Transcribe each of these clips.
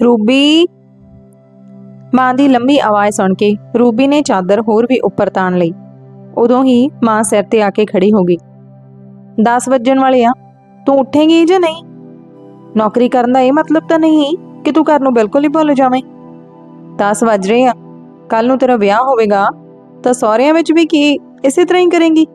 Ruby ਮਾਂ ਦੀ ਲੰਮੀ ਆਵਾਜ਼ ਸੁਣ ਕੇ ਰੂਬੀ ਨੇ ਚਾਦਰ ਹੋਰ ਵੀ ਉੱਪਰ ਤਾਣ ਲਈ। ਉਦੋਂ ਹੀ ਮਾਂ ਸਿਰ ਤੇ ਆ ਕੇ ਖੜੀ ਹੋ ਗਈ। 10 ਵੱਜਣ ਵਾਲੇ ਆ, ਤੂੰ ਉੱਠੇਂਗੀ ਜਾਂ ਨਹੀਂ? ਨੌਕਰੀ ਕਰਨ ਦਾ ਇਹ ਮਤਲਬ ਤਾਂ ਨਹੀਂ ਕਿ ਤੂੰ ਘਰ ਨੂੰ ਬਿਲਕੁਲ ਹੀ ਭੁੱਲ ਜਾਵੇਂ? 10 ਵੱਜ ਰਹੇ ਆ ਕੱਲ ਨੂੰ ਤੇਰਾ ਵਿਆਹ ਹੋਵੇਗਾ, ਤਾਂ ਸਹੁਰਿਆਂ ਵਿੱਚ ਵੀ ਕੀ ਇਸੇ ਤਰ੍ਹਾਂ ਹੀ ਕਰੇਂਗੀ?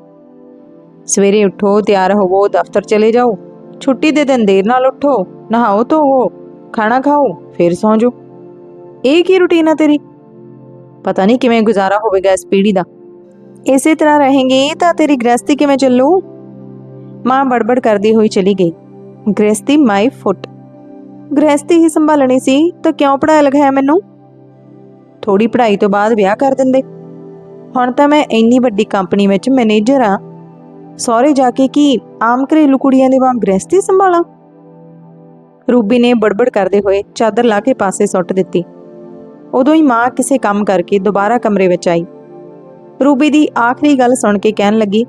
ਸਵੇਰੇ ਉੱਠੋ, ਤਿਆਰ ਹੋਵੋ, ਦਫ਼ਤਰ ਚਲੇ ਜਾਓ, ਛੁੱਟੀ ਦੇ ਦਿਨ ਦੇਰ ਨਾਲ ਉੱਠੋ, ਨਹਾਓ, ਧੋਵੋ ਖਾਣਾ ਖਾਓ, ਫਿਰ ਸੌਂ ਜਾਓ। ਇਹ ਕੀ ਰੁਟੀਨ ਆ ਤੇਰੀ? ਪਤਾ ਨਹੀਂ ਕਿਵੇਂ ਗੁਜ਼ਾਰਾ ਹੋਵੇਗਾ ਇਸ ਪੀੜ੍ਹੀ ਦਾ। ਇਸੇ ਤਰ੍ਹਾਂ ਰਹੇਂਗੀ ਤਾਂ ਤੇਰੀ ਗ੍ਰਸਤੀ ਕਿਵੇਂ ਚੱਲੂ? ਮਾਂ ਬੜਬੜ ਕਰਦੀ ਹੋਈ ਚਲੀ ਗਈ। ਗ੍ਰਸਤੀ ਮਾਈ ਫੁੱਟ। ਗ੍ਰਸਤੀ ਹੀ ਸੰਭਾਲਣੀ ਸੀ, ਤਾਂ ਕਿਉਂ ਪੜਾਇਆ ਲਗਾਇਆ ਮੈਨੂੰ? ਥੋੜੀ ਪੜ੍ਹਾਈ ਤੋਂ ਬਾਅਦ ਵਿਆਹ ਕਰ ਦਿੰਦੇ। ਹੁਣ ਤਾਂ ਮੈਂ ਇੰਨੀ ਵੱਡੀ ਕੰਪਨੀ ਵਿੱਚ ਮੈਨੇਜਰ ਆ। ਸਹੁਰੇ ਜਾ ਕੇ ਕੀ ਆਮ ਘਰੇਲੂ ਕੁੜੀਆਂ ਦੇ ਵਾਂਗ ਗ੍ਰਸਤੀ ਸੰਭਾਲਾਂ? ਰੂਬੀ ਨੇ ਬੜਬੜ ਕਰਦੇ ਹੋਏ ਚਾਦਰ ਲਾ ਕੇ ਪਾਸੇ ਸੁੱਟ ਦਿੱਤੀ। ਉਦੋਂ ਹੀ ਮਾਂ ਕਿਸੇ ਕੰਮ ਕਰਕੇ ਦੁਬਾਰਾ ਕਮਰੇ ਵਿੱਚ ਆਈ। ਰੂਬੀ ਦੀ ਆਖਰੀ ਗੱਲ ਸੁਣ ਕੇ ਕਹਿਣ ਲੱਗੀ,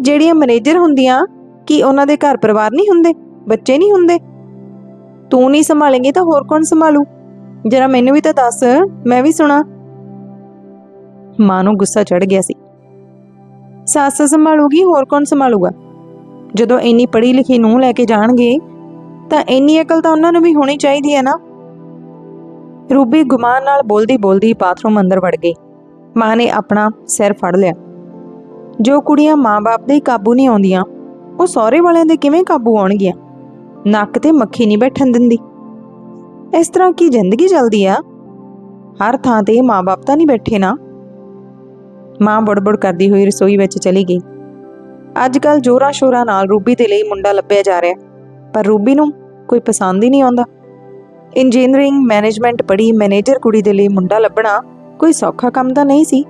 ਜਿਹੜੀਆਂ ਮੈਨੇਜਰ ਹੁੰਦੀਆਂ, ਕਿ ਉਹਨਾਂ ਦੇ ਘਰ ਪਰਿਵਾਰ ਨਹੀਂ ਹੁੰਦੇ? ਬੱਚੇ ਨਹੀਂ ਹੁੰਦੇ? ਤੂੰ ਨਹੀਂ ਸੰਭਾਲੇਂਗੀ ਤਾਂ ਹੋਰ ਕੌਣ ਸੰਭਾਲੂ? ਜਰਾ ਮੈਨੂੰ ਵੀ ਤਾਂ ਦੱਸ, ਮੈਂ ਵੀ ਸੁਣਾ। ਮਾਂ ਨੂੰ ਗੁੱਸਾ ਚੜ ਗਿਆ ਸੀ। ਸੱਸ ਸੰਭਾਲੂਗੀ, ਹੋਰ ਕੌਣ ਸੰਭਾਲੂਗਾ? ਜਦੋਂ ਇੰਨੀ ਪੜ੍ਹੀ ਲਿਖੀ ਨੂੰ ਲੈ ਕੇ ਜਾਣਗੇ ਤਾਂ ਇੰਨੀ ਅਕਲ ਤਾਂ ਉਹਨਾਂ ਨੂੰ ਵੀ ਹੋਣੀ ਚਾਹੀਦੀ ਹੈ ਨਾ? ਰੂਬੀ ਗੁਮਾਨ ਨਾਲ ਬੋਲਦੀ ਬੋਲਦੀ ਬਾਥਰੂਮ ਅੰਦਰ ਵੜ ਗਈ। ਮਾਂ ਨੇ ਆਪਣਾ ਸਿਰ ਫੜ ਲਿਆ। ਜੋ ਕੁੜੀਆਂ ਮਾਂ-ਬਾਪ ਦੇ ਕਾਬੂ ਨਹੀਂ ਆਉਂਦੀਆਂ, ਉਹ ਸਹੁਰੇ ਵਾਲਿਆਂ ਦੇ ਕਿਵੇਂ ਕਾਬੂ ਆਉਣਗੀਆਂ? ਨੱਕ ਤੇ ਮੱਖੀ ਨਹੀਂ ਬੈਠਣ ਦਿੰਦੀ। ਇਸ ਤਰ੍ਹਾਂ ਕੀ ਜ਼ਿੰਦਗੀ ਚੱਲਦੀ ਆ? ਹਰ ਥਾਂ ਤੇ ਮਾਂ-ਬਾਪ ਤਾਂ ਨਹੀਂ ਬੈਠੇ ਨਾ? ਮਾਂ ਬੜਬੜ ਕਰਦੀ ਹੋਈ ਰਸੋਈ ਵਿੱਚ ਚਲੀ ਗਈ। ਅੱਜ ਕੱਲ ਜੋਰਾਂ ਸ਼ੋਰਾਂ ਨਾਲ ਰੂਬੀ ਦੇ ਲਈ ਮੁੰਡਾ ਲੱਭਿਆ ਜਾ ਰਿਹਾ। ਪਰ ਰੂਬੀ ਨੂੰ ਕੋਈ ਪਸੰਦ ਹੀ ਨਹੀਂ ਆਉਂਦਾ। ਇੰਜੀਨੀਅਰਿੰਗ ਮੈਨੇਜਮੈਂਟ ਪੜ੍ਹੀ ਮੈਨੇਜਰ ਕੁੜੀ ਦੇ ਲਈ ਮੁੰਡਾ ਲੱਭਣਾ ਕੋਈ ਸੌਖਾ ਕੰਮ ਤਾਂ ਨਹੀਂ ਸੀ।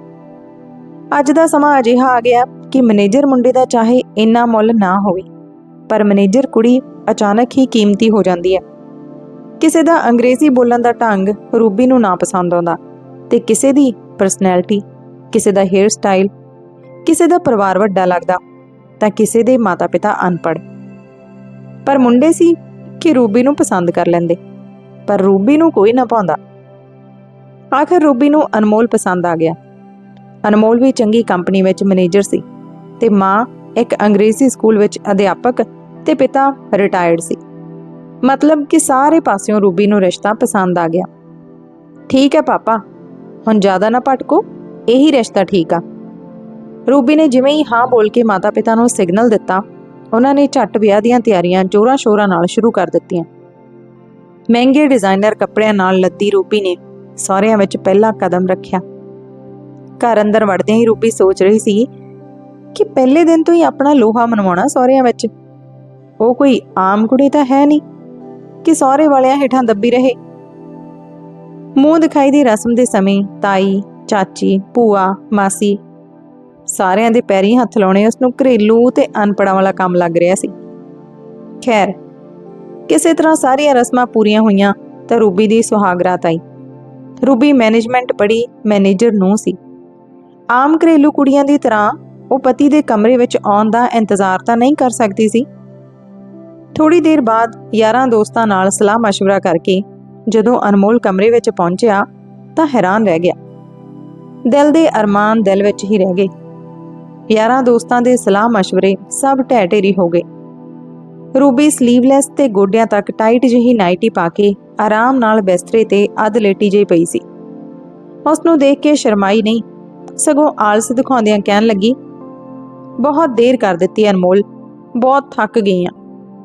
ਅੱਜ ਦਾ ਸਮਾਂ ਅਜਿਹਾ ਆ ਗਿਆ ਕਿ ਮੈਨੇਜਰ ਮੁੰਡੇ ਦਾ ਚਾਹੇ ਇੰਨਾ ਮੁੱਲ ਨਾ ਹੋਵੇ, ਪਰ ਮੈਨੇਜਰ ਕੁੜੀ ਅਚਾਨਕ ਹੀ ਕੀਮਤੀ ਹੋ ਜਾਂਦੀ ਹੈ। ਕਿਸੇ ਦਾ ਅੰਗਰੇਜ਼ੀ ਬੋਲਣ ਦਾ ਢੰਗ ਰੂਬੀ ਨੂੰ ਨਾ ਪਸੰਦ ਆਉਂਦਾ ਤੇ ਕਿਸੇ ਦੀ ਪਰਸਨੈਲਿਟੀ ਕਿਸੇ ਦਾ ਹੇਅਰ ਸਟਾਈਲ ਕਿਸੇ ਦਾ ਪਰਿਵਾਰ ਵੱਡਾ ਲੱਗਦਾ ਤਾਂ ਕਿਸੇ ਦੇ ਮਾਤਾ-ਪਿਤਾ ਅਨਪੜ੍ਹ। ਪਰ ਮੁੰਡੇ ਸੀ ਕਿ ਰੂਬੀ ਨੂੰ ਪਸੰਦ ਕਰ ਲੈਂਦੇ, ਪਰ ਰੂਬੀ ਨੂੰ ਕੋਈ ਨਾ ਪਾਉਂਦਾ ਆਖਰ ਰੂਬੀ ਨੂੰ ਅਨਮੋਲ ਪਸੰਦ ਆ ਗਿਆ। ਅਨਮੋਲ ਵੀ ਚੰਗੀ ਕੰਪਨੀ ਵਿੱਚ ਮੈਨੇਜਰ ਸੀ ਤੇ ਮਾਂ ਇੱਕ ਅੰਗਰੇਜ਼ੀ ਸਕੂਲ ਵਿੱਚ ਅਧਿਆਪਕ ਤੇ ਪਿਤਾ ਰਿਟਾਇਰਡ ਸੀ। ਮਤਲਬ ਕਿ ਸਾਰੇ ਪਾਸਿਓਂ ਰੂਬੀ ਨੂੰ ਰਿਸ਼ਤਾ ਪਸੰਦ ਆ ਗਿਆ। ਠੀਕ ਹੈ ਪਾਪਾ, ਹੁਣ ਜ਼ਿਆਦਾ ਨਾ ਭਟਕੋ, ਇਹੀ ਰਿਸ਼ਤਾ ਠੀਕ ਆ। ਰੂਬੀ ਨੇ ਜਿਵੇਂ ਹੀ ਹਾਂ ਬੋਲ ਕੇ ਮਾਤਾ-ਪਿਤਾ ਨੂੰ ਸਿਗਨਲ ਦਿੱਤਾ ਉਹਨਾਂ ਨੇ ਝੱਟ ਵਿਆਹ ਦੀਆਂ ਤਿਆਰੀਆਂ ਜੋਰਾਂ ਸ਼ੋਰਾਂ ਨਾਲ ਸ਼ੁਰੂ ਕਰ ਦਿੱਤੀਆਂ। ਮਹਿੰਗੇ ਡਿਜ਼ਾਈਨਰ ਕੱਪੜਿਆਂ ਨਾਲ ਲੱਦੀ ਰੂਪੀ ਨੇ ਸਹੁਰਿਆਂ ਵਿੱਚ ਪਹਿਲਾ ਕਦਮ ਰੱਖਿਆ। ਘਰ ਅੰਦਰ ਵੜਦਿਆਂ ਹੀ ਰੂਪੀ ਸੋਚ ਰਹੀ ਸੀ ਕਿ ਪਹਿਲੇ ਦਿਨ ਤੋਂ ਹੀ ਆਪਣਾ ਲੋਹਾ ਮਨਵਾਉਣਾ ਸਹੁਰਿਆਂ ਵਿੱਚ। ਉਹ ਕੋਈ ਆਮ ਕੁੜੀ ਤਾਂ ਹੈ ਨਹੀਂ ਕਿ ਸਹੁਰੇ ਵਾਲਿਆਂ ਹੇਠਾਂ ਦੱਬੀ ਰਹੇ। ਮੂੰਹ ਦਿਖਾਈ ਦੀ ਰਸਮ ਦੇ ਸਮੇਂ ਤਾਈ, ਚਾਚੀ, ਭੂਆ, ਮਾਸੀ ਸਾਰਿਆਂ ਦੇ ਪੈਰੀਂ ਹੱਥ ਲਾਉਣੇ ਉਸ ਨੂੰ ਘਰੇਲੂ ਤੇ ਅਨਪੜਾਂ ਵਾਲਾ ਕੰਮ ਲੱਗ ਰਿਹਾ ਸੀ ਖੈਰ ਕਿਸੇ ਤਰ੍ਹਾਂ ਸਾਰੀਆਂ ਰਸਮਾਂ ਪੂਰੀਆਂ ਹੋਈਆਂ ਤਾਂ ਰੂਬੀ ਦੀ ਸੁਹਾਗਰਾਤ ਆਈ ਰੂਬੀ ਮੈਨੇਜਮੈਂਟ ਪੜ੍ਹੀ ਮੈਨੇਜਰ ਨੂੰ ਸੀ ਆਮ ਘਰੇਲੂ ਕੁੜੀਆਂ ਦੀ ਤਰ੍ਹਾਂ ਉਹ ਪਤੀ ਦੇ ਕਮਰੇ ਵਿੱਚ ਆਉਣ ਦਾ ਇੰਤਜ਼ਾਰ ਤਾਂ ਨਹੀਂ ਕਰ ਸਕਦੀ ਸੀ ਥੋੜੀ ਦੇਰ ਬਾਅਦ ਯਾਰਾਂ ਦੋਸਤਾਂ ਨਾਲ ਸਲਾਹ مشورہ ਕਰਕੇ ਜਦੋਂ ਅਨਮੋਲ ਕਮਰੇ ਵਿੱਚ ਪਹੁੰਚਿਆ ਤਾਂ ਹੈਰਾਨ ਰਹਿ ਗਿਆ ਦਿਲ ਦੇ ਅਰਮਾਨ ਦਿਲ ਵਿੱਚ ਹੀ ਰਹਿ ਗਏ ਯਾਰਾਂ ਦੋਸਤਾਂ ਦੇ ਸਲਾਹ مشਵਰੇ ਸਭ ਢਹਿ ਢੇਰੀ ਹੋ ਗਏ। ਰੂਬੀ ਸਲੀਵਲੈਸ ਤੇ ਗੋਡਿਆਂ ਤੱਕ ਟਾਈਟ ਜਿਹੀ ਨਾਈਟੀ ਪਾ ਕੇ ਆਰਾਮ ਨਾਲ ਬਿਸਤਰੇ ਤੇ ਅੱਧ ਲੇਟੀ ਜਿਹੀ ਪਈ ਸੀ। ਉਸ ਨੂੰ ਦੇਖ ਕੇ ਸ਼ਰਮਾਈ ਨਹੀਂ, ਸਗੋਂ ਆਲਸ ਦਿਖਾਉਂਦਿਆਂ ਕਹਿਣ ਲੱਗੀ, ਬਹੁਤ ਦੇਰ ਕਰ ਦਿੱਤੀ ਅਨਮੋਲ, ਬਹੁਤ ਥੱਕ ਗਈ ਆ।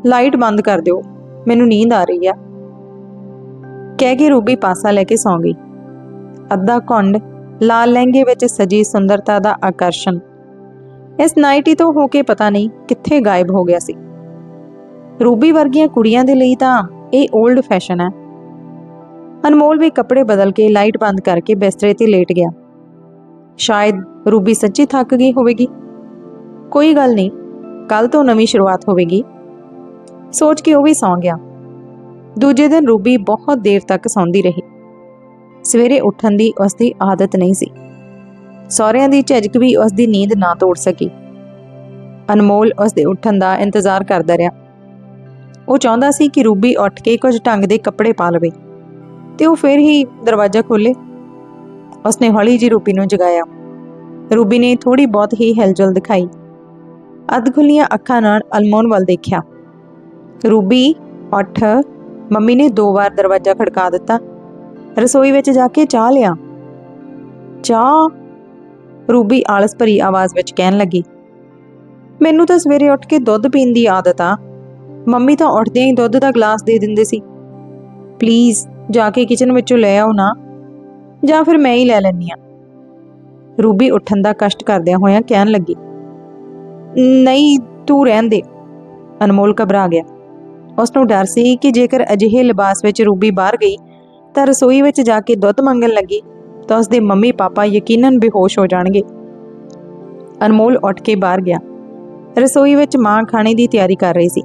ਲਾਈਟ ਬੰਦ ਕਰ ਦਿਓ, ਮੈਨੂੰ ਨੀਂਦ ਆ ਰਹੀ ਆ। ਕਹਿ ਕੇ ਰੂਬੀ ਪਾਸਾ ਲੈ ਕੇ ਸੌਂ ਗਈ। ਅੱਧਾ ਘੁੰਡ ਲਾਲ ਲਹਿੰਗੇ ਵਿੱਚ ਸਜੀ ਸੁੰਦਰਤਾ ਦਾ ਆਕਰਸ਼ਣ ਇਸ ਨਾਈਟੀ ਤੋਂ ਹੋ ਕੇ ਪਤਾ ਨਹੀਂ ਕਿੱਥੇ ਗਾਇਬ ਹੋ ਗਿਆ ਸੀ। ਰੂਬੀ ਵਰਗੀਆਂ ਕੁੜੀਆਂ ਦੇ ਲਈ ਤਾਂ ਇਹ 올ਡ ਫੈਸ਼ਨ ਹੈ। ਅਨਮੋਲ ਵੀ ਕੱਪੜੇ ਬਦਲ ਕੇ ਲਾਈਟ ਬੰਦ ਕਰਕੇ ਬਿਸਤਰੇ ਤੇ ਲੇਟ ਗਿਆ। ਸ਼ਾਇਦ ਰੂਬੀ ਸੱਚੀ ਥੱਕ ਗਈ ਹੋਵੇਗੀ। ਕੋਈ ਗੱਲ ਨਹੀਂ ਕੱਲ ਤੋਂ ਨਵੀਂ ਸ਼ੁਰੂਆਤ ਹੋਵੇਗੀ। ਸੋਚ ਕੇ ਉਹ ਵੀ ਸੌਂ ਗਿਆ। ਦੂਜੇ ਦਿਨ ਰੂਬੀ ਬਹੁਤ ਦੇਰ ਤੱਕ ਸੌਂਦੀ ਰਹੀ। ਸਵੇਰੇ ਉੱਠਣ ਦੀ ਉਸ ਦੀ ਆਦਤ ਨਹੀਂ ਸੀ। ਸਹੁਰਿਆਂ ਦੀ ਝਿਜਕ ਵੀ ਉਸ ਦੀ ਨੀਂਦ ਨਾ ਤੋੜ ਸਕੀ। ਅਨਮੋਲ ਉਸ ਦੇ ਉੱਠਣ ਦਾ ਇੰਤਜ਼ਾਰ ਕਰਦਾ ਰਿਹਾ। ਉਹ ਚਾਹੁੰਦਾ ਸੀ ਕਿ ਰੂਬੀ ਉੱਠ ਕੇ ਕੁਝ ਢੰਗ ਦੇ ਕੱਪੜੇ ਪਾ ਲਵੇ ਤੇ ਉਹ ਫਿਰ ਹੀ ਦਰਵਾਜ਼ਾ ਖੋਲੇ ਉਸਨੇ ਹੌਲੀ ਜਿਹੀ ਰੂਬੀ ਨੂੰ ਜਗਾਇਆ। ਰੂਬੀ ਨੇ ਥੋੜੀ ਬਹੁਤ ਹੀ ਹਿਲਜੁਲ ਦਿਖਾਈ। ਅੱਧ ਖੁੱਲੀਆਂ ਅੱਖਾਂ ਨਾਲ ਅਲਮੋਨ ਵੱਲ ਦੇਖਿਆ। ਰੂਬੀ, ਉੱਠ। ਮੰਮੀ ਨੇ ਦੋ ਵਾਰ ਦਰਵਾਜ਼ਾ ਖੜਕਾ ਦਿੱਤਾ। ਰਸੋਈ ਵਿੱਚ ਜਾ ਕੇ ਚਾਹ ਲਿਆ। ਚਾਹ? ਰੂਬੀ ਆਲਸ ਭਰੀ ਆਵਾਜ਼ ਵਿੱਚ ਕਹਿਣ ਲੱਗੀ, ਮੈਨੂੰ ਤਾਂ ਸਵੇਰੇ ਉੱਠ ਕੇ ਦੁੱਧ ਪੀਣ ਦੀ ਆਦਤ ਆ। ਮੰਮੀ ਤਾਂ ਉੱਠਦਿਆਂ ਹੀ ਦੁੱਧ ਦਾ ਗਲਾਸ ਦੇ ਦਿੰਦੇ ਸੀ। ਪਲੀਜ਼, ਜਾ ਕੇ ਕਿਚਨ ਵਿੱਚੋਂ ਲੈ ਆਓ ਨਾ। ਜਾਂ ਫਿਰ ਮੈਂ ਹੀ ਲੈ ਲੈਣੀ ਆ ਰੂਬੀ ਉੱਠਣ ਦਾ ਕਸ਼ਟ ਕਰਦਿਆਂ ਹੋਇਆਂ ਕਹਿਣ ਲੱਗੀ, ਨਹੀਂ, ਤੂੰ ਰਹਿਣ ਦੇ। ਅਨਮੋਲ ਘਬਰਾ ਗਿਆ। ਉਸ ਨੂੰ ਡਰ ਸੀ ਕਿ ਜੇਕਰ ਅਜਿਹੇ ਲਿਬਾਸ ਵਿੱਚ ਰੂਬੀ ਬਾਹਰ ਗਈ, ਤਾਂ ਰਸੋਈ ਵਿੱਚ ਜਾ ਕੇ ਦੁੱਧ ਮੰਗਣ ਲੱਗੀ। ਤਾਂ ਉਸਦੇ ਮੰਮੀ ਪਾਪਾ ਯਕੀਨਨ ਬੇਹੋਸ਼ ਹੋ ਜਾਣਗੇ। ਅਨਮੋਲ ਉੱਠ ਕੇ ਬਾਹਰ ਗਿਆ। ਰਸੋਈ ਵਿੱਚ ਮਾਂ ਖਾਣੇ ਦੀ ਤਿਆਰੀ ਕਰ ਰਹੀ ਸੀ।